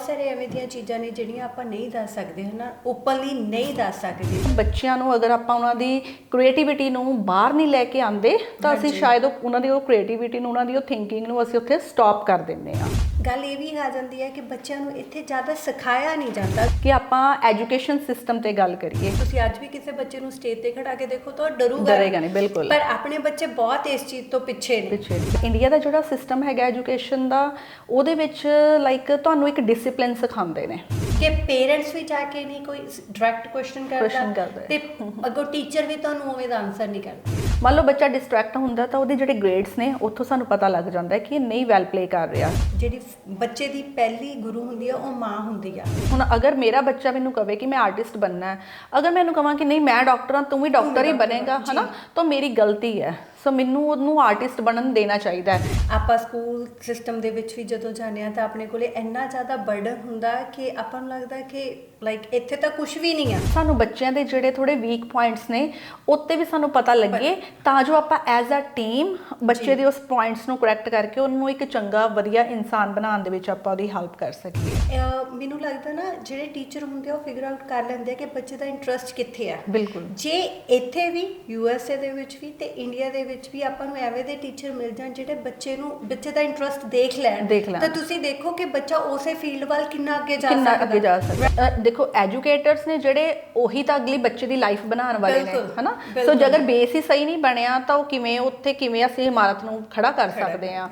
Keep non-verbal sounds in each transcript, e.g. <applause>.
ਬਹੁਤ ਸਾਰੇ ਐਵੇਂ ਦੀਆਂ ਚੀਜ਼ਾਂ ਨੇ ਜਿਹੜੀਆਂ ਆਪਾਂ ਨਹੀਂ ਦੱਸ ਸਕਦੇ ਹਨਾ? ਓਪਨਲੀ ਨਹੀਂ ਦੱਸ ਸਕਦੇ। ਬੱਚਿਆਂ ਨੂੰ ਅਗਰ ਆਪਾਂ ਉਹਨਾਂ ਦੀ ਕ੍ਰੀਏਟੀਵਿਟੀ ਨੂੰ ਬਾਹਰ ਨਹੀਂ ਲੈ ਕੇ ਆਂਦੇ ਤਾਂ ਅਸੀਂ ਸ਼ਾਇਦ ਉਹ- ਉਹਨਾਂ ਦੀ ਉਹ ਕ੍ਰੀਏਟੀਵਿਟੀ ਨੂੰ ਉਹਨਾਂ ਦੀ ਉਹ ਥਿੰਕਿੰਗ ਨੂੰ ਅਸੀਂ ਉੱਥੇ ਸਟਾਪ ਕਰ ਦਿੰਦੇ ਆ ਗੱਲ ਇਹ ਵੀ ਆ ਜਾਂਦੀ ਹੈ ਕਿ ਬੱਚਿਆਂ ਨੂੰ ਇੱਥੇ ਜ਼ਿਆਦਾ ਸਿਖਾਇਆ ਨਹੀਂ ਜਾਂਦਾ। ਕਿ ਆਪਾਂ ਐਜੂਕੇਸ਼ਨ ਸਿਸਟਮ ਤੇ ਗੱਲ ਕਰੀਏ। ਤੁਸੀਂ ਅੱਜ ਵੀ ਕਿਸੇ ਬੱਚੇ ਨੂੰ ਸਟੇਜ ਤੇ ਖੜਾ ਕੇ ਦੇਖੋ ਤਾਂ ਉਹ ਡਰੂਗਾ। ਡਰੇਗਾ ਨਹੀਂ ਬਿਲਕੁਲ। ਪਰ ਆਪਣੇ ਬੱਚੇ ਬਹੁਤ ਇਸ ਚੀਜ਼ ਤੋਂ ਪਿੱਛੇ ਨੇ। ਪਿੱਛੇ ਇੰਡੀਆ ਦਾ ਜਿਹੜਾ ਸਿਸਟਮ ਹੈਗਾ ਐਜੂਕੇਸ਼ਨ ਦਾ ਉਹਦੇ ਵਿੱਚ ਲਾਈਕ ਤੁਹਾਨੂੰ ਇੱਕ ਡਿਸਪਲਿਨ ਸਿਖਾਉਂਦੇ ਨੇ। ਕਿ ਪੇਰੈਂਟਸ ਵੀ ਜਾ ਕੇ ਨਹੀਂ ਕੋਈ ਡਾਇਰੈਕਟ ਕੁਐਸਚਨ ਕਰਦਾ। ਤੇ ਅੱਗੋਂ ਟੀਚਰ ਵੀ ਤੁਹਾਨੂੰ ਉਵੇਂ ਦਾ ਆਨਸਰ ਨਹੀਂ ਕਰਦਾ। ਮੰਨ ਲਓ ਬੱਚਾ ਡਿਸਟਰੈਕਟ ਹੁੰਦਾ ਤਾਂ ਉਹਦੇ ਜਿਹੜੇ ਗ੍ਰੇਡਸ ਨੇ ਉੱਥੋਂ ਸਾਨੂੰ ਪਤਾ ਲੱਗ ਜਾਂਦਾ ਹੈ ਕਿ ਇਹ ਨਹੀਂ ਵੈਲ ਪਲੇ ਕਰ ਰਿਹਾ। ਜਿਹੜੀ ਬੱਚੇ ਦੀ ਪਹਿਲੀ ਗੁਰੂ ਹੁੰਦੀ ਆ ਉਹ ਮਾਂ ਹੁੰਦੀ ਆ। ਹੁਣ ਅਗਰ ਮੇਰਾ ਬੱਚਾ ਮੈਨੂੰ ਕਵੇ ਕਿ ਮੈਂ ਆਰਟਿਸਟ ਬਣਨਾ ਹੈ ਅਗਰ ਮੈਂ ਇਹਨੂੰ ਕਹਾਂ ਕਿ ਨਹੀਂ ਮੈਂ ਡਾਕਟਰ ਹਾਂ ਤੂੰ ਵੀ ਡਾਕਟਰ ਹੀ ਬਣੇਗਾ ਹਨਾ? ਤਾਂ ਮੇਰੀ ਗਲਤੀ ਹੈ। ਸੋ ਮੈਨੂੰ ਉਹਨੂੰ ਆਰਟਿਸਟ ਬਣਨ ਦੇਣਾ ਚਾਹੀਦਾ ਹੈ। ਆਪਾਂ ਸਕੂਲ ਸਿਸਟਮ ਦੇ ਵਿੱਚ ਵੀ ਜਦੋਂ ਜਾਂਦੇ ਆ ਤਾਂ ਆਪਣੇ ਕੋਲੇ ਇੰਨਾ ਜ਼ਿਆਦਾ ਬਰਡਨ ਹੁੰਦਾ ਕਿ ਆਪਾਂ ਨੂੰ ਲੱਗਦਾ ਕਿ ਲਾਈਕ ਇੱਥੇ ਤਾਂ ਕੁਝ ਵੀ ਨਹੀਂ ਆ। ਸਾਨੂੰ ਬੱਚਿਆਂ ਦੇ ਜਿਹੜੇ ਥੋੜੇ ਵੀਕ ਪੁਆਇੰਟਸ ਨੇ ਉੱਤੇ ਵੀ ਸਾਨੂੰ ਪਤਾ ਲੱਗੇ। ਤਾਂ ਜੋ ਆਪਾਂ ਐਜ਼ ਅ ਟੀਮ ਬੱਚੇ ਦੇ ਉਸ ਪੁਆਇੰਟਸ ਨੂੰ ਕਰੈਕਟ ਕਰਕੇ ਉਹਨੂੰ ਇੱਕ ਚੰਗਾ ਵਧੀਆ ਇਨਸਾਨ ਬਣਾਉਣ ਦੇ ਵਿੱਚ ਆਪਾਂ ਉਹਦੀ ਹੈਲਪ ਕਰ ਸਕੀਏ। ਮੈਨੂੰ ਲੱਗਦਾ ਨਾ ਜਿਹੜੇ ਟੀਚਰ ਹੁੰਦੇ ਆ ਉਹ ਫਿਗਰ ਆਊਟ ਕਰ ਲੈਂਦੇ ਆ ਕਿ ਬੱਚੇ ਦਾ ਇੰਟਰਸਟ ਕਿੱਥੇ ਆ। ਬਿਲਕੁਲ। ਜੇ ਇੱਥੇ ਵੀ ਯੂ ਐਸ ਏ ਦੇ ਵਿੱਚ ਵੀ ਤੇ ਇੰਡੀਆ ਦੇ ਵਿੱਚ ਵੀ ਆਪਾਂ ਨੂੰ ਐਵੇਂ ਦੇ ਟੀਚਰ ਮਿਲ ਜਾਣ ਜਿਹੜੇ ਬੱਚੇ ਨੂੰ ਬੱਚੇ ਦਾ ਇੰਟਰਸਟ ਦੇਖ ਲੈਣ। ਤਾਂ ਤੁਸੀਂ ਦੇਖੋ ਕਿ ਬੱਚਾ ਉਸੇ ਫੀਲਡ ਵੱਲ ਕਿੰਨਾ ਅੱਗੇ ਜਾ ਕਿੰਨਾ ਸਕਦਾ। ਅੱਗੇ ਜਾ ਸਕਦਾ। ਦੇਖੋ ਐਜੂਕੇਟਰਸ ਨੇ ਜਿਹੜੇ ਉਹੀ ਤਾਂ ਅਗਲੀ ਬੱਚੇ ਦੀ ਲਾਈਫ ਬਣਾਉਣ ਵਾਲੇ ਨੇ ਹਨਾ? ਸੋ ਬਿਲਕੁਲ। ਜੇ ਅਗਰ ਬੇਸ ਹੀ ਸਹੀ ਨਹੀਂ ਬਣਿਆ ਤਾਂ ਉਹ ਕਿਵੇਂ ਉੱਥੇ ਕਿਵੇਂ ਅਸੀਂ ਇਮਾਰਤ ਨੂੰ ਖੜਾ ਕਰ ਸਕਦੇ ਹਾਂ?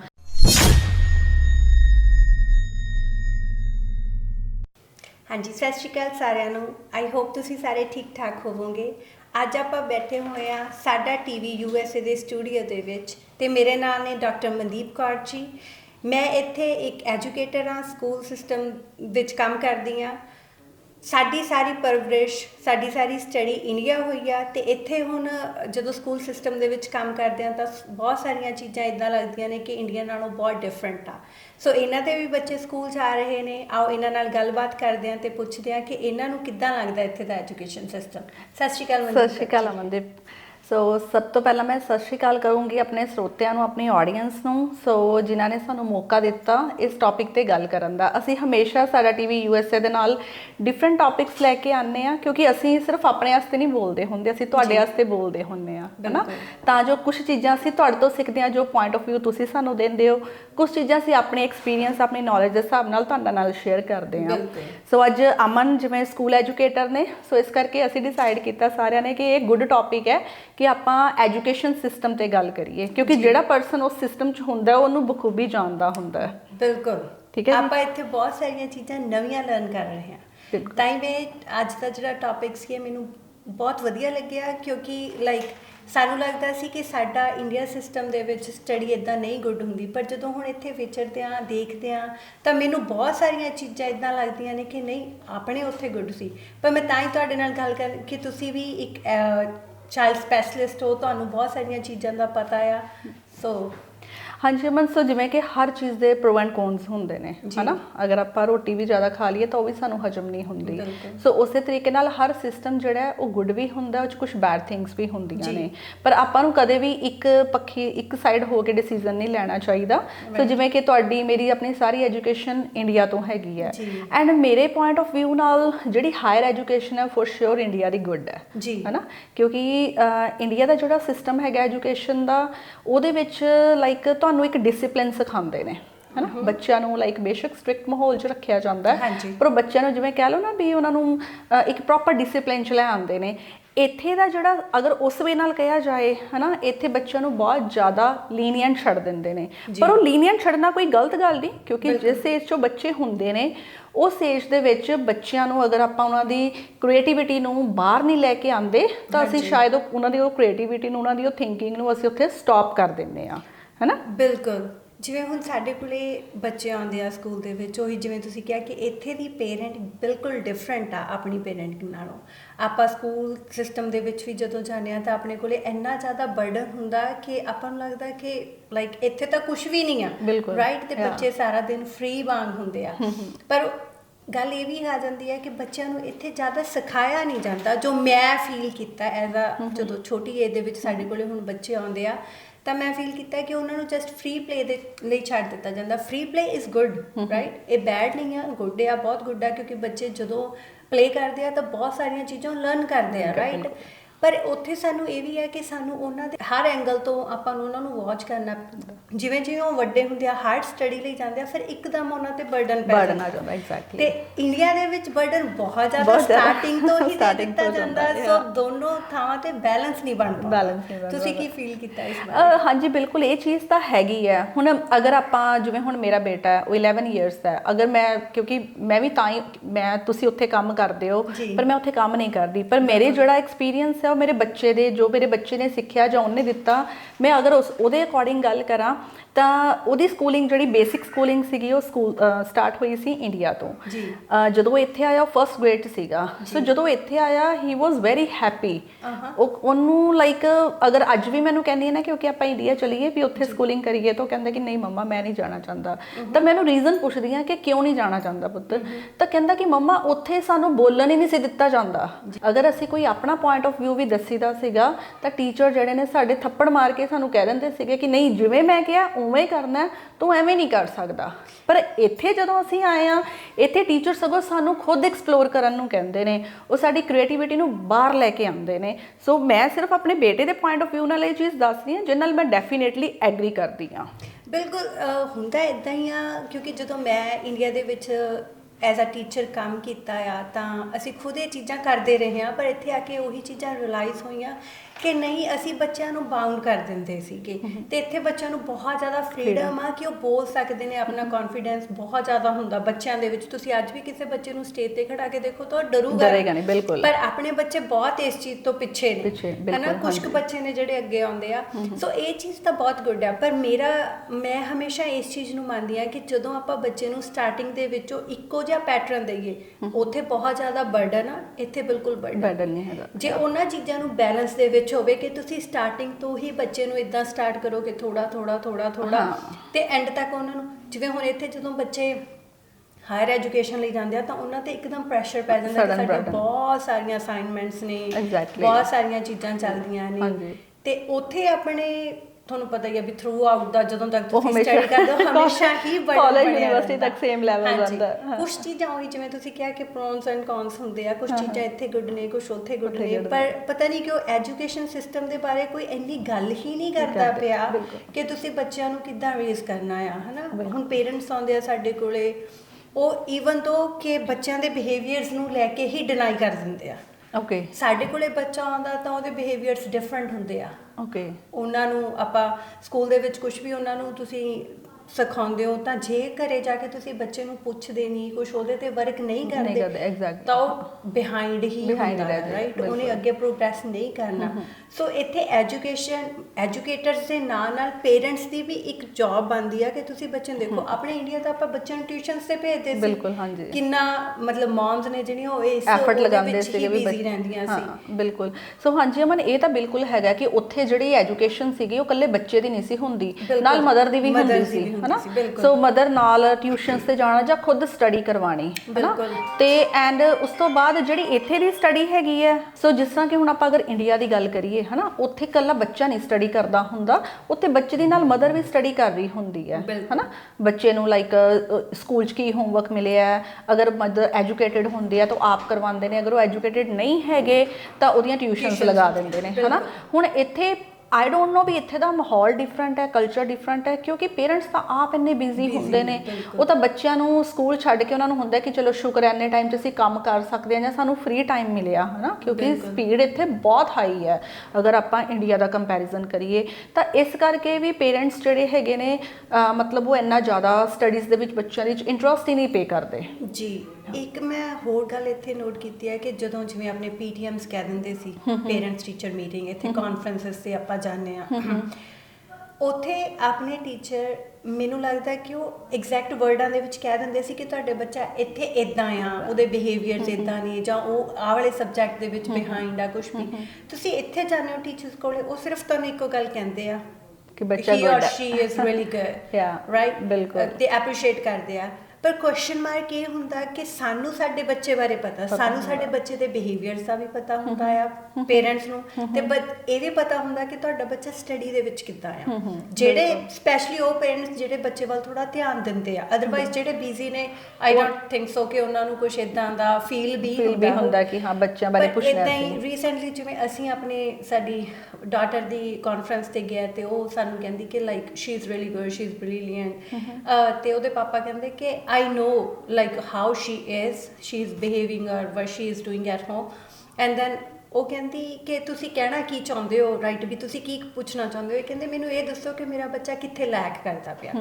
ਹਾਂਜੀ ਸਤਿ ਸ਼੍ਰੀ ਅਕਾਲ ਸਾਰਿਆਂ ਨੂੰ। ਆਈ ਹੋਪ ਤੁਸੀਂ ਸਾਰੇ ਠੀਕ ਠਾਕ ਹੋਵੋਗੇ। ਅੱਜ ਆਪਾਂ ਬੈਠੇ ਹੋਏ ਆ ਸਾਡਾ ਟੀਵੀ ਯੂਐਸਏ ਦੇ ਸਟੂਡੀਓ ਦੇ ਵਿੱਚ ਤੇ ਮੇਰੇ ਨਾਲ ਨੇ ਡਾਕਟਰ ਮਨਦੀਪ ਕੌਰ ਜੀ। ਮੈਂ ਇੱਥੇ ਇੱਕ ਐਜੂਕੇਟਰ ਆ ਸਕੂਲ ਸਿਸਟਮ ਵਿੱਚ ਕੰਮ ਕਰਦੀ ਆ ਸਾਡੀ ਸਾਰੀ ਪਰਵਰਿਸ਼, ਸਾਡੀ ਸਾਰੀ ਸਟੱਡੀ ਇੰਡੀਆ ਹੋਈ ਆ ਤੇ ਇੱਥੇ ਹੁਣ ਜਦੋਂ ਸਕੂਲ ਸਿਸਟਮ ਦੇ ਵਿੱਚ ਕੰਮ ਕਰਦੇ ਆ ਤਾਂ ਬਹੁਤ ਸਾਰੀਆਂ ਚੀਜ਼ਾਂ ਇਦਾਂ ਲੱਗਦੀਆਂ ਨੇ ਕਿ ਇੰਡੀਆ ਨਾਲੋਂ ਬਹੁਤ ਡਿਫਰੈਂਟ ਆ। ਸੋ ਇਹਨਾਂ ਦੇ ਵੀ ਬੱਚੇ ਸਕੂਲ ਜਾ ਰਹੇ ਨੇ, ਆਓ ਇਹਨਾਂ ਨਾਲ ਗੱਲਬਾਤ ਕਰਦੇ ਆ ਤੇ ਪੁੱਛਦੇ ਆ ਕਿ ਇਹਨਾਂ ਨੂੰ ਕਿੱਦਾਂ ਲੱਗਦਾ ਇੱਥੇ ਦਾ ਐਜੂਕੇਸ਼ਨ ਸਿਸਟਮ ਸਤਿ ਸ਼੍ਰੀ ਅਕਾਲ ਸਤਿ ਸ਼੍ਰੀ ਅਕਾਲ ਅਮਨਦੀਪ। ਸੋ ਸਭ ਤੋਂ ਪਹਿਲਾਂ ਮੈਂ ਸਤਿ ਸ਼੍ਰੀ ਅਕਾਲ ਕਰੂੰਗੀ ਆਪਣੇ ਸਰੋਤਿਆਂ ਨੂੰ ਆਪਣੀ ਆਡੀਅנס ਨੂੰ। ਸੋ ਜਿਨ੍ਹਾਂ ਨੇ ਸਾਨੂੰ ਮੌਕਾ ਦਿੱਤਾ ਇਸ ਟੌਪਿਕ ਤੇ ਗੱਲ ਕਰਨ ਦਾ। ਅਸੀਂ ਹਮੇਸ਼ਾ ਸਾਡਾ ਟੀਵੀ ਯੂਐਸਏ ਦੇ ਨਾਲ ਡਿਫਰੈਂਟ ਟੌਪਿਕਸ ਲੈ ਕੇ ਆਉਂਦੇ ਆ ਕਿਉਂਕਿ ਅਸੀਂ ਸਿਰਫ ਆਪਣੇ ਵਾਸਤੇ ਨਹੀਂ ਬੋਲਦੇ ਹੁੰਦੇ ਅਸੀਂ ਤੁਹਾਡੇ ਵਾਸਤੇ ਬੋਲਦੇ ਹੁੰਦੇ ਆ ਹੈਨਾ। ਤਾਂ ਜੋ ਕੁਝ ਚੀਜ਼ਾਂ ਅਸੀਂ ਤੁਹਾਡੇ ਤੋਂ ਸਿੱਖਦੇ ਆ ਜੋ ਪੁਆਇੰਟ ਆਫ View ਤੁਸੀਂ ਸਾਨੂੰ ਦਿੰਦੇ ਹੋ ਕੁਝ ਚੀਜ਼ਾਂ ਅਸੀਂ ਆਪਣੇ ਐਕਸਪੀਰੀਅੰਸ ਆਪਣੀ ਨੌਲੇਜ ਦੇ ਹਿਸਾਬ ਨਾਲ ਤੁਹਾਡੇ ਨਾਲ ਸ਼ੇਅਰ ਕਰਦੇ ਆ। ਸੋ ਅੱਜ ਅਮਨ ਜਿਵੇਂ ਸਕੂਲ ਐਜੂਕੇਟਰ ਨੇ ਸੋ ਇਸ ਕਰਕੇ ਅਸੀਂ ਡਿਸਾਈਡ ਕੀਤਾ ਸਾਰਿਆਂ ਨੇ ਕਿ ਇਹ ਗੁੱਡ ਟੌਪਿਕ ਹੈ ਕਿ ਆਪਾਂ ਐਜੂਕੇਸ਼ਨ ਸਿਸਟਮ ਤੇ ਗੱਲ ਕਰੀਏ ਕਿਉਂਕਿ ਜਿਹੜਾ ਪਰਸਨ ਉਸ ਸਿਸਟਮ 'ਚ ਹੁੰਦਾ ਹੈ, ਉਹਨੂੰ ਬਖੂਬੀ ਜਾਣਦਾ ਹੁੰਦਾ ਹੈ। ਬਿਲਕੁਲ। ਠੀਕ ਹੈ। ਆਪਾਂ ਇੱਥੇ ਬਹੁਤ ਸਾਰੀਆਂ ਚੀਜ਼ਾਂ ਨਵੀਆਂ ਲਰਨ ਕਰ ਰਹੇ ਹਾਂ। ਤਾਂ ਹੀ ਮੈਂ ਅੱਜ ਦਾ ਜਿਹੜਾ ਟੌਪਿਕ ਸੀ ਮੈਨੂੰ ਬਹੁਤ ਵਧੀਆ ਲੱਗਿਆ ਕਿਉਂਕਿ ਲਾਈਕ ਸਾਨੂੰ ਲੱਗਦਾ ਸੀ ਕਿ ਸਾਡਾ ਇੰਡੀਆ ਸਿਸਟਮ ਦੇ ਵਿੱਚ ਸਟੱਡੀ ਇਦਾਂ ਨਹੀਂ ਗੁੱਡ ਹੁੰਦੀ ਪਰ ਜਦੋਂ ਹੁਣ ਇੱਥੇ ਵਿਚਰਦੇ ਆ ਦੇਖਦੇ ਆ ਤਾਂ ਮੈਨੂੰ ਬਹੁਤ ਸਾਰੀਆਂ ਚੀਜ਼ਾਂ ਇਦਾਂ ਲੱਗਦੀਆਂ ਨੇ ਕਿ ਨਹੀਂ ਆਪਣੇ ਉੱਥੇ ਗੁੱਡ ਸੀ। ਪਰ ਮੈਂ ਤਾਂ ਹੀ ਤੁਹਾਡੇ ਨਾਲ ਗੱਲ ਕਰ ਕਿ ਤੁਸੀਂ ਵੀ ਇੱਕ ਚਾਈਲਡ ਸਪੈਸ਼ਲਿਸਟ ਹੋ ਤੁਹਾਨੂੰ ਬਹੁਤ ਸਾਰੀਆਂ ਚੀਜ਼ਾਂ ਦਾ ਪਤਾ ਆ। ਸੋ ਹਾਂਜੀ ਅਮਨ ਸੋ ਜਿਵੇਂ ਕਿ ਹਰ ਚੀਜ਼ ਦੇ ਪ੍ਰੋ ਐਂਡ ਕੋਨਸ ਹੁੰਦੇ ਨੇ। ਹਨਾ ਅਗਰ ਆਪਾਂ ਰੋਟੀ ਵੀ ਜ਼ਿਆਦਾ ਖਾ ਲਈਏ ਤਾਂ ਉਹ ਵੀ ਸਾਨੂੰ ਹਜਮ ਨਹੀਂ ਹੁੰਦੀ। ਸੋ ਉਸੇ ਤਰੀਕੇ ਨਾਲ ਹਰ ਸਿਸਟਮ ਜਿਹੜਾ ਹੈ ਉਹ ਗੁੱਡ ਵੀ ਹੁੰਦਾ ਉਹ ਚ ਕੁਝ ਬੈਡ ਥਿੰਗਸ ਵੀ ਹੁੰਦੀਆਂ। ਨੇ ਪਰ ਆਪਾਂ ਨੂੰ ਕਦੇ ਵੀ ਇੱਕ ਪੱਖੀ ਇੱਕ ਸਾਈਡ ਹੋ ਕੇ ਡਿਸੀਜਨ ਨਹੀਂ ਲੈਣਾ ਚਾਹੀਦਾ ਸੋ. ਜਿਵੇਂ ਕਿ ਤੁਹਾਡੀ ਮੇਰੀ ਆਪਣੀ ਸਾਰੀ ਐਜੂਕੇਸ਼ਨ ਇੰਡੀਆ ਤੋਂ ਹੈਗੀ ਹੈ। ਐਂਡ ਮੇਰੇ ਪੁਆਇੰਟ ਆਫ View ਨਾਲ ਜਿਹੜੀ ਹਾਇਰ ਐਜੂਕੇਸ਼ਨ ਹੈ ਫॉर ਸ਼ੋਰ ਇੰਡੀਆ ਦੀ ਗੁੱਡ ਹੈ ਹਨਾ ਕਿਉਂਕਿ ਇੰਡੀਆ ਦਾ ਜਿਹੜਾ ਸਿਸਟਮ ਹੈਗਾ ਐਜੂਕੇਸ਼ਨ ਦਾ ਉਹਦੇ ਵਿੱਚ ਲਾਈਕ ਤੁਹਾਨੂੰ ਇੱਕ ਡਿਸਪਲਿਨ ਸਿਖਾਉਂਦੇ ਨੇ ਹਨਾ ਬੱਚਿਆਂ ਨੂੰ ਲਾਈਕ ਬੇਸ਼ੱਕ ਸਟ੍ਰਿਕਟ ਮਾਹੌਲ 'ਚ ਰੱਖਿਆ ਜਾਂਦਾ ਹੈ। ਪਰ ਉਹ ਬੱਚਿਆਂ ਨੂੰ ਜਿਵੇਂ ਕਹਿ ਲਓ ਨਾ ਵੀ ਉਹਨਾਂ ਨੂੰ ਇੱਕ ਪ੍ਰੋਪਰ ਡਿਸਪਲਿਨ 'ਚ ਲੈ ਆਉਂਦੇ ਨੇ ਇੱਥੇ ਦਾ ਜਿਹੜਾ ਅਗਰ ਉਸ ਵੇ ਨਾਲ ਕਿਹਾ ਜਾਏ ਹਨਾ ਇੱਥੇ ਬੱਚਿਆਂ ਨੂੰ ਬਹੁਤ ਜ਼ਿਆਦਾ ਲੀਨੀਅੰਟ ਛੱਡ ਦਿੰਦੇ ਨੇ। ਪਰ ਉਹ ਲੀਨੀਅੰਟ ਛੱਡਣਾ ਕੋਈ ਗਲਤ ਗੱਲ ਨਹੀਂ ਕਿਉਂਕਿ। ਜਿਸ ਏਜ 'ਚੋਂ ਬੱਚੇ ਹੁੰਦੇ ਨੇ ਉਸ ਏਜ ਦੇ ਵਿੱਚ ਬੱਚਿਆਂ ਨੂੰ ਅਗਰ ਆਪਾਂ ਉਹਨਾਂ ਦੀ ਕ੍ਰੀਏਟੀਵਿਟੀ ਨੂੰ ਬਾਹਰ ਨਹੀਂ ਲੈ ਕੇ ਆਂਦੇ ਤਾਂ ਅਸੀਂ। ਸ਼ਾਇਦ ਉਹ- ਉਹਨਾਂ ਦੀ ਉਹ ਕ੍ਰੀਏਟੀਵਿਟੀ ਨੂੰ ਉਹਨਾਂ ਦੀ ਉਹ ਥਿੰਕਿੰਗ ਨੂੰ ਅਸੀਂ ਉੱਥੇ ਸਟਾਪ ਕਰ ਦਿੰਦੇ ਆ ਹੈਨਾ? ਬਿਲਕੁਲ। ਜਿਵੇਂ ਹੁਣ ਸਾਡੇ ਕੋਲੇ ਬੱਚੇ ਆਉਂਦੇ ਆ ਸਕੂਲ ਦੇ ਵਿੱਚ ਉਹੀ ਜਿਵੇਂ ਤੁਸੀਂ ਕਿਹਾ ਕਿ ਇੱਥੇ ਦੀ ਪੇਰੈਂਟ ਬਿਲਕੁਲ ਡਿਫਰੈਂਟ ਆ ਆਪਣੀ ਪੇਰੈਂਟ ਨਾਲੋਂ। ਆਪਾਂ ਸਕੂਲ ਸਿਸਟਮ ਦੇ ਵਿੱਚ ਵੀ ਜਦੋਂ ਜਾਂਦੇ ਆ ਤਾਂ ਆਪਣੇ ਕੋਲੇ ਇੰਨਾ ਜ਼ਿਆਦਾ ਬਰਡਨ ਹੁੰਦਾ ਕਿ ਆਪਾਂ ਨੂੰ ਲੱਗਦਾ ਕਿ ਲਾਈਕ ਇੱਥੇ ਤਾਂ ਕੁਝ ਵੀ ਨਹੀਂ ਆ। ਰਾਈਟ ਤੇ. ਬੱਚੇ ਸਾਰਾ ਦਿਨ ਫ੍ਰੀ ਵਾਂਗ ਹੁੰਦੇ ਆ। ਪਰ ਗੱਲ ਇਹ ਵੀ ਆ ਜਾਂਦੀ ਹੈ ਕਿ ਬੱਚਿਆਂ ਨੂੰ ਇੱਥੇ ਜ਼ਿਆਦਾ ਸਿਖਾਇਆ ਨਹੀਂ ਜਾਂਦਾ। ਜੋ ਮੈਂ ਫੀਲ ਕੀਤਾ ਐਜ਼ ਅ ਜਦੋਂ ਛੋਟੀ ਏਜ ਦੇ ਵਿੱਚ ਸਾਡੇ ਕੋਲੇ ਹੁਣ ਬੱਚੇ ਆਉਂਦੇ ਆ ਤਾਂ ਮੈਂ ਫੀਲ ਕੀਤਾ ਕਿ ਉਹਨਾਂ ਨੂੰ ਜਸਟ ਫ੍ਰੀ ਪਲੇ ਦੇ ਲਈ ਛੱਡ ਦਿੱਤਾ ਜਾਂਦਾ। Free play is good right ਇਹ ਬੈਡ ਨਹੀਂ ਆ ਗੁੱਡ ਆ ਬਹੁਤ ਗੁੱਡ ਆ ਕਿਉਂਕਿ ਬੱਚੇ ਜਦੋਂ ਪਲੇ ਕਰਦੇ ਆ ਤਾਂ ਬਹੁਤ ਸਾਰੀਆਂ ਚੀਜ਼ਾਂ ਲਰਨ ਕਰਦੇ ਆ ਰਾਈਟ ਪਰ ਉੱਥੇ ਸਾਨੂੰ ਇਹ ਵੀ ਹੈ ਕਿ ਸਾਨੂੰ ਉਹਨਾਂ ਦੇ ਹਰ ਐਂਗਲ ਤੋਂ ਆਪਾਂ ਨੂੰ ਉਹਨਾਂ ਨੂੰ ਵਾਚ ਕਰਨਾ ਪੈਂਦਾ। ਜਿਵੇਂ ਜਿਵੇਂ ਉਹ ਵੱਡੇ ਹੁੰਦੇ ਆ ਹਾਰਡ ਸਟੱਡੀ ਲਈ ਜਾਂਦੇ ਆ ਫਿਰ ਇੱਕਦਮ ਉਹਨਾਂ ਤੇ ਬਰਡਨ ਪੈ ਬਰਡਨ ਆ ਜਾਂਦਾ। ਜਾਂਦਾ ਐਗਜ਼ੈਕਟਲੀ ਤੇ ਇੰਡੀਆ ਦੇ ਵਿੱਚ ਬਰਡਨ ਬਹੁਤ ਜ਼ਿਆਦਾ ਸਟਾਰਟਿੰਗ ਤੋਂ ਹੀ ਦੇ ਦਿੱਤਾ ਜਾਂਦਾ। ਜਾਂਦਾ, ਸੋ. ਦੋਨੋਂ ਥਾਵਾਂ ਤੇ ਬੈਲੈਂਸ ਨਹੀਂ ਬਣ ਪਾਉਂਦਾ। Balance ਨਹੀਂ ਬਣ ਤੁਸੀਂ। ਕੀ ਫੀਲ ਕੀਤਾ ਇਸ ਬਾਰੇ? ਹਾਂਜੀ ਬਿਲਕੁਲ ਇਹ ਚੀਜ਼ ਤਾਂ ਹੈਗੀ ਹੈ। ਹੁਣ ਅਗਰ ਆਪਾਂ ਜਿਵੇਂ ਹੁਣ ਮੇਰਾ ਬੇਟਾ ਹੈ ਉਹ 11 ਇਅਰਸ ਦਾ ਹੈ। ਅਗਰ ਮੈਂ ਕਿਉਂਕਿ ਮੈਂ ਵੀ ਤਾਂ ਹੀ ਮੈਂ ਤੁਸੀਂ ਉੱਥੇ ਕੰਮ ਕਰਦੇ ਹੋ। ਪਰ ਮੈਂ ਉੱਥੇ ਕੰਮ ਨਹੀਂ ਕਰਦੀ। ਪਰ ਮੇਰੇ ਜਿਹੜਾ ਐਕਸਪੀਰੀਅੰਸ ਹੈ ਉਹ ਮੇਰੇ ਬੱਚੇ ਦੇ ਜੋ ਮੇਰੇ ਬੱਚੇ ਨੇ ਸਿੱਖਿਆ ਜਾਂ ਉਹਨੇ ਦਿੱਤਾ ਮੈਂ ਅਗਰ ਉਸ ਉਹਦੇ ਅਕੋਰਡਿੰਗ ਗੱਲ ਕਰਾਂ ਤਾਂ ਉਹਦੀ ਸਕੂਲਿੰਗ ਜਿਹੜੀ ਬੇਸਿਕ ਸਕੂਲਿੰਗ ਸੀਗੀ ਉਹ ਸਕੂਲ ਸਟਾਰਟ ਹੋਈ ਸੀ ਇੰਡੀਆ ਤੋਂ। ਜੀ। ਜਦੋਂ ਇੱਥੇ ਆਇਆ ਉਹ ਫਰਸਟ ਗ੍ਰੇਡ ਸੀਗਾ। ਸੋ ਜਦੋਂ ਇੱਥੇ ਆਇਆ ਹੀ ਵਾਸ ਵੈਰੀ ਹੈਪੀ। ਉਹ ਉਹਨੂੰ ਲਾਈਕ ਅਗਰ ਅੱਜ ਵੀ ਮੈਨੂੰ ਕਹਿੰਦੀ ਹੈ ਨਾ ਕਿਉਂਕਿ ਆਪਾਂ ਇੰਡੀਆ ਚਲੀਏ ਵੀ ਉੱਥੇ ਸਕੂਲਿੰਗ ਕਰੀਏ ਤਾਂ ਕਹਿੰਦਾ ਕਿ ਨਹੀਂ ਮੰਮਾ ਮੈਂ ਨਹੀਂ ਜਾਣਾ ਚਾਹੁੰਦਾ। ਤਾਂ ਮੈਨੂੰ ਰੀਜ਼ਨ ਪੁੱਛਦੀ ਆ ਕਿ ਕਿਉਂ ਨਹੀਂ ਜਾਣਾ ਚਾਹੁੰਦਾ ਪੁੱਤ? ਤਾਂ ਕਹਿੰਦਾ ਕਿ ਮੰਮਾ ਉੱਥੇ ਸਾਨੂੰ ਬੋਲਣ ਹੀ ਨਹੀਂ ਸੀ ਦਿੱਤਾ ਜਾਂਦਾ। ਅਗਰ ਅਸੀਂ ਕੋਈ ਆਪਣਾ ਪੁਆਇੰਟ ਆਫ View ਵੀ ਦੱਸੀਦਾ ਸੀਗਾ, ਤਾਂ ਟੀਚਰ ਜਿਹੜੇ ਨੇ ਸਾਡੇ ਥੱਪੜ ਮਾਰ ਕੇ ਸਾਨੂੰ ਕਹਿ ਦਿੰਦੇ ਸੀਗੇ ਕਿ ਨਹੀਂ, ਜਿਵੇਂ ਮੈਂ ਕਿਹਾ, ਉਵੇਂ ਹੀ ਕਰਨਾ ਤੂੰ ਐਵੇਂ ਨਹੀਂ ਕਰ ਸਕਦਾ। ਪਰ ਇੱਥੇ ਜਦੋਂ ਅਸੀਂ ਆਏ ਆ ਇੱਥੇ ਟੀਚਰ ਸਗੋਂ ਸਾਨੂੰ ਖੁਦ ਐਕਸਪਲੋਰ ਕਰਨ ਨੂੰ ਕਹਿੰਦੇ ਨੇ, ਉਹ ਸਾਡੀ ਕ੍ਰੀਏਟੀਵਿਟੀ ਨੂੰ ਬਾਹਰ ਲੈ ਕੇ ਆਉਂਦੇ ਨੇ। ਸੋ ਮੈਂ ਸਿਰਫ ਆਪਣੇ ਬੇਟੇ ਦੇ ਪੁਆਇੰਟ ਆਫ View ਨਾਲ ਇਹ ਚੀਜ਼ ਦੱਸਦੀ ਹਾਂ ਜਿਸ ਨਾਲ ਮੈਂ ਡੈਫੀਨੇਟਲੀ ਐਗਰੀ ਕਰਦੀ ਹਾਂ। ਬਿਲਕੁਲ ਹੁੰਦਾ ਇਦਾਂ ਹੀ ਆ, ਕਿਉਂਕਿ ਜਦੋਂ ਮੈਂ ਇੰਡੀਆ ਦੇ ਵਿੱਚ ਐਜ਼ ਅ ਟੀਚਰ ਕੰਮ ਕੀਤਾ ਆ ਤਾਂ ਅਸੀਂ ਖੁਦ ਇਹ ਚੀਜ਼ਾਂ ਕਰਦੇ ਰਹੇ ਹਾਂ, ਪਰ ਇੱਥੇ ਆ ਕੇ ਉਹੀ ਚੀਜ਼ਾਂ ਰਿਅਲਾਈਜ਼ ਹੋਈਆਂ। ਕਿ ਨਹੀਂ ਅਸੀਂ ਬੱਚਿਆਂ ਨੂੰ ਬਾਉਂਡ ਕਰ ਦਿੰਦੇ ਸੀਗੇ। ਤੇ ਇੱਥੇ ਬੱਚਿਆਂ ਨੂੰ ਬਹੁਤ ਜ਼ਿਆਦਾ ਫ੍ਰੀडम ਆ ਕਿ ਉਹ ਬੋਲ ਸਕਦੇ ਨੇ ਆਪਣਾ ਕੌਨਫੀਡੈਂਸ ਬਹੁਤ ਜ਼ਿਆਦਾ ਹੁੰਦਾ ਬੱਚਿਆਂ ਦੇ ਵਿੱਚ। ਤੁਸੀਂ ਅੱਜ ਵੀ ਕਿਸੇ ਬੱਚੇ ਨੂੰ ਸਟੇਜ ਤੇ ਖੜਾ ਕੇ ਦੇਖੋ ਤਾਂ ਡਰੂਗਾ। ਡਰੇਗਾ ਨਹੀਂ, ਬਿਲਕੁਲ। ਪਰ ਆਪਣੇ ਬੱਚੇ ਬਹੁਤ ਇਸ ਚੀਜ਼ ਤੋਂ ਪਿੱਛੇ ਨੇ। ਹਨਾ ਕੁਝ ਕੁ। ਬੱਚੇ ਨੇ ਜਿਹੜੇ ਅੱਗੇ ਆਉਂਦੇ ਆ। ਸੋ ਇਹ ਚੀਜ਼ ਤਾਂ ਬਹੁਤ ਗੁੱਡ ਆ। ਪਰ ਮੇਰਾ ਮੈਂ ਹਮੇਸ਼ਾ ਇਸ ਚੀਜ਼ ਨੂੰ ਮੰਨਦੀ ਆ ਕਿ ਜਦੋਂ ਆਪਾਂ ਬੱਚੇ ਨੂੰ ਸਟਾਰਟਿੰਗ ਦੇ ਵਿੱਚੋਂ ਇੱਕੋ ਜਿਹਾ ਪੈਟਰਨ ਦਈਏ ਉੱਥੇ ਬਹੁਤ ਜ਼ਿਆਦਾ ਬਰਡਨ ਆ। ਇੱਥੇ ਬਿਲਕੁਲ ਬਰਡਨ ਬਰਡਨ ਨਹੀਂ ਹੈਗਾ। ਜੇ ਉਹਨਾਂ ਚੀਜ਼ਾਂ ਨੂੰ ਬੈਲੈਂਸ ਦੇ ਵਿੱਚ ਹੋਵੇ ਕਿ ਤੁਸੀਂ ਸਟਾਰਟਿੰਗ ਤੋਂ ਹੀ ਬੱਚੇ ਨੂੰ ਇਦਾਂ ਸਟਾਰਟ ਕਰੋ ਕਿ ਥੋੜਾ ਥੋੜਾ ਥੋੜਾ ਥੋੜਾ। ਤੇ ਐਂਡ ਤੱਕ ਉਹਨਾਂ ਨੂੰ ਜਿਵੇਂ ਹੁਣ ਇੱਥੇ ਜਦੋਂ ਬੱਚੇ ਹਾਇਰ ਐਜੂਕੇਸ਼ਨ ਲਈ ਜਾਂਦੇ ਆ ਤਾਂ ਉਹਨਾਂ ਤੇ ਇੱਕਦਮ ਪ੍ਰੈਸ਼ਰ ਪੈ ਜਾਂਦਾ ਕਿ ਸਾਡੇ. ਬਹੁਤ ਸਾਰੀਆਂ ਅਸਾਈਨਮੈਂਟਸ ਨੇ. ਬਹੁਤ ਸਾਰੀਆਂ ਚੀਜ਼ਾਂ ਚੱਲਦੀਆਂ ਨੇ। ਤੇ ਉੱਥੇ ਆਪਣੇ ਤੁਹਾਨੂੰ ਪਤਾ ਹੀ ਹੈ ਵੀ ਥਰੂ ਆਊਟ ਦਾ ਜਦੋਂ ਤੱਕ ਤੁਸੀਂ ਸਟੱਡੀ ਕਰਦੇ ਹੋ <laughs> ਹਮੇਸ਼ਾ ਹੀ ਬੜਾ university ਤੱਕ level ਰਹਿੰਦਾ, ਹਾਂ। ਕੁਝ ਚੀਜ਼ਾਂ ਉਹੀ ਜਿਵੇਂ ਤੁਸੀਂ ਕਿਹਾ ਕਿ ਪ੍ਰੋਨਸ ਐਂਡ ਕੌਨਸ ਹੁੰਦੇ ਆ ਕੁਝ ਚੀਜ਼ਾਂ ਇੱਥੇ ਗੁੱਡ ਨੇ ਕੁਝ ਉੱਥੇ ਗੁੱਡ ਨੇ ਪਰ ਪਤਾ ਨਹੀਂ ਕਿ ਉਹ ਐਜੂਕੇਸ਼ਨ ਸਿਸਟਮ ਦੇ ਬਾਰੇ ਕੋਈ ਇੰਨੀ ਗੱਲ ਹੀ ਨਹੀਂ ਕਰਦਾ ਪਿਆ। ਕਿ ਤੁਸੀਂ ਬੱਚਿਆਂ ਨੂੰ ਕਿੱਦਾਂ ਰੇਜ਼ ਕਰਨਾ ਆ ਹਨਾ? ਹੁਣ ਪੇਰੈਂਟਸ ਆਉਂਦੇ ਆ ਸਾਡੇ ਕੋਲੇ ਉਹ ਈਵਨ ਤੋਂ ਕਿ ਬੱਚਿਆਂ ਦੇ ਬਿਹੇਵੀਅਰਸ ਨੂੰ ਲੈ ਕੇ ਹੀ ਡਿਨਾਈ ਕਰ ਦਿੰਦੇ ਆ। ਓਕੇ ਸਾਡੇ ਕੋਲੇ ਬੱਚਾ ਆਉਂਦਾ ਤਾਂ ਉਹਦੇ ਬਿਹੇਵੀਅਰਸ ਡਿਫਰੈਂਟ ਹੁੰਦੇ ਆ। ਓਕੇ ਉਹਨਾਂ ਨੂੰ ਆਪਾਂ ਸਕੂਲ ਦੇ ਵਿੱਚ ਕੁਝ ਵੀ ਉਹਨਾਂ ਨੂੰ ਤੁਸੀਂ ਸਿਖਾਉਂਦੇ ਹੋ ਤਾਂ ਜੇ ਘਰੇ ਜਾ ਕੇ ਤੁਸੀਂ ਬੱਚੇ ਨੂੰ ਪੁੱਛਦੇ ਨਹੀਂ ਕੁਝ ਉਹਦੇ ਤੇ ਵਰਕ ਨਹੀਂ ਕਰਦੇ. ਤਾਂ ਉਹ ਬਿਹਾਈਂਡ ਹੀ ਹੁੰਦਾ ਰਾਈਟ। ਉਹਨੇ ਅੱਗੇ ਪ੍ਰੋਗਰੈਸ ਨਹੀਂ ਕਰਨਾ। ਸੋ ਇੱਥੇ ਐਜੂਕੇਸ਼ਨ ਐਜੂਕੇਟਰਸ ਦੇ ਨਾਲ ਨਾਲ ਪੇਰੈਂਟਸ ਦੀ ਵੀ ਇੱਕ ਜੌਬ ਬਣਦੀ ਆ ਕਿ ਤੁਸੀਂ ਬੱਚੇ ਨੂੰ ਦੇਖੋ ਆਪਣੇ ਇੰਡੀਆ ਤਾਂ ਆਪਾਂ ਬੱਚਿਆਂ ਨੂੰ ਟਿਊਸ਼ਨਸ ਤੇ ਭੇਜਦੇ ਸੀ। ਬਿਲਕੁਲ, ਹਾਂਜੀ। ਕਿੰਨਾ ਮਤਲਬ ਮੌਮਸ ਨੇ ਜਿਹੜੀਆਂ ਉਹ ਇਸ ਐਫਰਟ ਲਗਾਉਂਦੇ ਹੀ ਵੀ ਬੱਚੇ- ਰਹਿੰਦੀਆਂ ਸੀ। ਬਿਲਕੁਲ। ਸੋ ਹਾਂਜੀ ਅਮਨ ਇਹ ਤਾਂ ਬਿਲਕੁਲ ਹੈਗਾ ਕਿ ਉੱਥੇ ਜਿਹੜੀ ਐਜੂਕੇਸ਼ਨ ਸੀਗੀ ਉਹ ਇਕੱਲੇ ਬੱਚੇ ਦੀ ਨਹੀਂ ਸੀ ਹੁੰਦੀ। ਨਾਲ ਮਦਰ ਦੀ ਵੀ ਹੁੰਦੀ ਸੀ। ਹਨਾ? ਸੀ, ਮਦਰ ਨਾਲ ਟਿਊਸ਼ਨਸ ਤੇ ਜਾਣਾ ਜਾਂ ਖੁਦ ਸਟੱਡੀ ਕਰਵਾਣੀ ਹਨਾ। ਤੇ ਐਂਡ ਉਸ ਤੋਂ ਬਾਅਦ ਜਿਹੜੀ ਇੱਥੇ ਦੀ ਸਟੱਡੀ ਹੈਗੀ ਹੈ ਸੋ ਜਿਸ ਤਰ੍ਹਾਂ ਕਿ ਹੁਣ ਆਪਾਂ ਅਗਰ ਇੰਡੀਆ ਦੀ ਗੱਲ ਕਰੀਏ ਹਨਾ? ਉੱਥੇ ਇਕੱਲਾ ਬੱਚਾ ਨਹੀਂ ਸਟੱਡੀ ਕਰਦਾ ਹੁੰਦਾ ਉੱਥੇ ਬੱਚੇ ਦੀ ਨਾਲ ਮਦਰ ਵੀ ਸਟੱਡੀ ਕਰ ਰਹੀ ਹੁੰਦੀ ਹੈ। ਹਨਾ? ਬੱਚੇ ਨੂੰ ਲਾਈਕ ਸਕੂਲ 'ਚ ਕੀ ਹੋਮਵਰਕ ਮਿਲਿਆ ਅਗਰ ਮਦਰ ਐਜੂਕੇਟਿਡ ਹੁੰਦੀ ਹੈ ਤਾਂ ਆਪ ਕਰਵਾਉਂਦੇ ਨੇ। ਅਗਰ ਉਹ ਐਜੂਕੇਟਿਡ ਨਹੀਂ ਹੈਗੇ ਤਾਂ ਉਹਦੀਆਂ ਟਿਊਸ਼ਨਸ ਲਗਾ ਦਿੰਦੇ ਨੇ ਹਨਾ? ਹੁਣ ਇੱਥੇ ਆਈ ਡੋਨਟ ਨੋ ਵੀ ਇੱਥੇ ਦਾ ਮਾਹੌਲ ਡਿਫਰੈਂਟ ਹੈ ਕਲਚਰ ਡਿਫਰੈਂਟ ਹੈ ਕਿਉਂਕਿ ਪੇਰੈਂਟਸ ਤਾਂ ਆਪ ਇੰਨੇ ਬਿਜ਼ੀ ਹੁੰਦੇ ਨੇ। ਉਹ ਤਾਂ ਬੱਚਿਆਂ ਨੂੰ ਸਕੂਲ ਛੱਡ ਕੇ ਉਹਨਾਂ ਨੂੰ ਹੁੰਦਾ ਕਿ ਚਲੋ ਸ਼ੁਕਰ ਹੈ ਇੰਨੇ ਟਾਈਮ 'ਚ ਅਸੀਂ ਕੰਮ ਕਰ ਸਕਦੇ ਹਾਂ ਜਾਂ ਸਾਨੂੰ ਫ੍ਰੀ ਟਾਈਮ ਮਿਲਿਆ ਹਨਾ? ਕਿਉਂਕਿ ਸਪੀਡ ਇੱਥੇ ਬਹੁਤ ਹਾਈ ਹੈ। ਅਗਰ ਆਪਾਂ ਇੰਡੀਆ ਦਾ ਕੰਪੈਰੀਜ਼ਨ ਕਰੀਏ ਤਾਂ ਇਸ ਕਰਕੇ ਵੀ ਪੇਰੈਂਟਸ ਜਿਹੜੇ ਹੈਗੇ ਨੇ ਮਤਲਬ ਉਹ ਇੰਨਾ ਜ਼ਿਆਦਾ ਸਟੱਡੀਜ਼ ਦੇ ਵਿੱਚ ਬੱਚਿਆਂ ਦੇ ਵਿੱਚ ਇੰਟਰਸਟ ਹੀ ਨਹੀਂ ਪੇ ਕਰਦੇ। ਜੀ। ਇੱਕ ਮੈਂ ਹੋਰ ਗੱਲ ਇੱਥੇ ਨੋਟ ਕੀਤੀ ਹੈ ਕਿ ਜਦੋਂ ਜਿਵੇਂ ਆਪਣੇ ਪੀਟੀਐਮਸ ਕਹਿ ਦਿੰਦੇ ਸੀ ਪੇਰੈਂਟਸ ਟੀਚਰ ਮੀਟਿੰਗ ਇੱਥੇ ਕਾਨਫਰੰਸਸ ਤੇ ਆਪਾਂ ਜਾਂਦੇ ਆ ਉੱਥੇ ਆਪਣੇ ਟੀਚਰ ਮੈਨੂੰ ਲੱਗਦਾ ਕਿ ਉਹ ਐਗਜ਼ੈਕਟ ਵਰਡਾਂ ਦੇ ਵਿੱਚ ਕਹਿ ਦਿੰਦੇ ਸੀ ਕਿ ਤੁਹਾਡੇ ਬੱਚਾ ਇੱਥੇ ਇਦਾਂ ਆ ਉਹਦੇ ਬਿਹੇਵੀਅਰਸ ਇਦਾਂ ਨੇ ਜਾਂ ਉਹ ਆਹ ਵਾਲੇ ਸਬਜੈਕਟ ਦੇ ਵਿੱਚ ਬਿਹਾਈਂਡ ਆ ਕੁਝ ਵੀ। ਤੁਸੀਂ ਇੱਥੇ ਜਾਂਦੇ ਹੋ ਟੀਚਰਸ ਕੋਲੇ ਉਹ ਸਿਰਫ ਤੁਹਾਨੂੰ ਇੱਕੋ ਗੱਲ ਕਹਿੰਦੇ ਆ ਕਿ ਬੱਚਾ good ਹੈ। she is really good <laughs> Yeah, right? ਬਿਲਕੁਲ। ਤੇ ਐਪਰੀਸ਼ੀਏਟ ਕਰਦੇ ਆ। ਪਰ ਕੁਐਸਚਨ ਮਾਰਕ ਇਹ ਹੁੰਦਾ ਕਿ ਸਾਨੂੰ ਸਾਡੇ ਬੱਚੇ ਬਾਰੇ ਪਤਾ ਸਾਨੂੰ ਸਾਡੇ ਬੱਚੇ ਦੇ ਬਿਹੇਵੀਅਰਸ ਦਾ ਵੀ ਪਤਾ ਹੁੰਦਾ ਆ ਪੇਰੈਂਟਸ ਨੂੰ। ਤੇ but ਇਹ ਵੀ ਪਤਾ ਹੁੰਦਾ ਕਿ ਤੁਹਾਡਾ ਬੱਚਾ ਸਟੱਡੀ ਦੇ ਵਿੱਚ ਕਿੱਦਾਂ ਆ। ਜਿਹੜੇ ਸਪੈਸ਼ਲੀ ਉਹ ਪੇਰੈਂਟਸ ਜਿਹੜੇ ਬੱਚੇ ਵੱਲ ਥੋੜਾ ਧਿਆਨ ਦਿੰਦੇ ਆ। ਅਦਰਵਾਈਜ਼ ਜਿਹੜੇ ਬਿਜ਼ੀ ਨੇ ਆਈ ਡੋਨਟ ਥਿੰਕ ਸੋ ਕਿ ਉਹਨਾਂ ਨੂੰ ਕੁਝ ਇਦਾਂ ਦਾ ਫੀਲ ਵੀ ਹੁੰਦਾ ਕਿ ਹਾਂ ਬੱਚਿਆਂ ਬਾਰੇ ਪਰ ਪੁੱਛਣਾ ਹੀ ਸੀ ਰੀਸੈਂਟਲੀ ਜਿਵੇਂ ਅਸੀਂ ਆਪਣੇ ਸਾਡੀ ਡਾਟਰ ਦੀ ਕਾਨਫਰੰਸ ਤੇ ਗਿਆ ਤੇ ਉਹ ਸਾਨੂੰ ਕਹਿੰਦੀ ਕਿ like she is really good she is brilliant ਤੇ ਉਹਦੇ ਪਾਪਾ ਕਹਿੰਦੇ ਕਿ I know like how she is, she is behaving or what she is doing at home. And then ਉਹ ਕਹਿੰਦੀ ਕਿ ਤੁਸੀਂ ਕਹਿਣਾ ਕੀ ਚਾਹੁੰਦੇ ਹੋ ਰਾਈਟ ਵੀ ਤੁਸੀਂ ਕੀ ਪੁੱਛਣਾ ਚਾਹੁੰਦੇ ਹੋ? ਇਹ ਕਹਿੰਦੇ ਮੈਨੂੰ ਇਹ ਦੱਸੋ ਕਿ ਮੇਰਾ ਬੱਚਾ ਕਿੱਥੇ ਲੈਕ ਕਰਦਾ ਪਿਆ।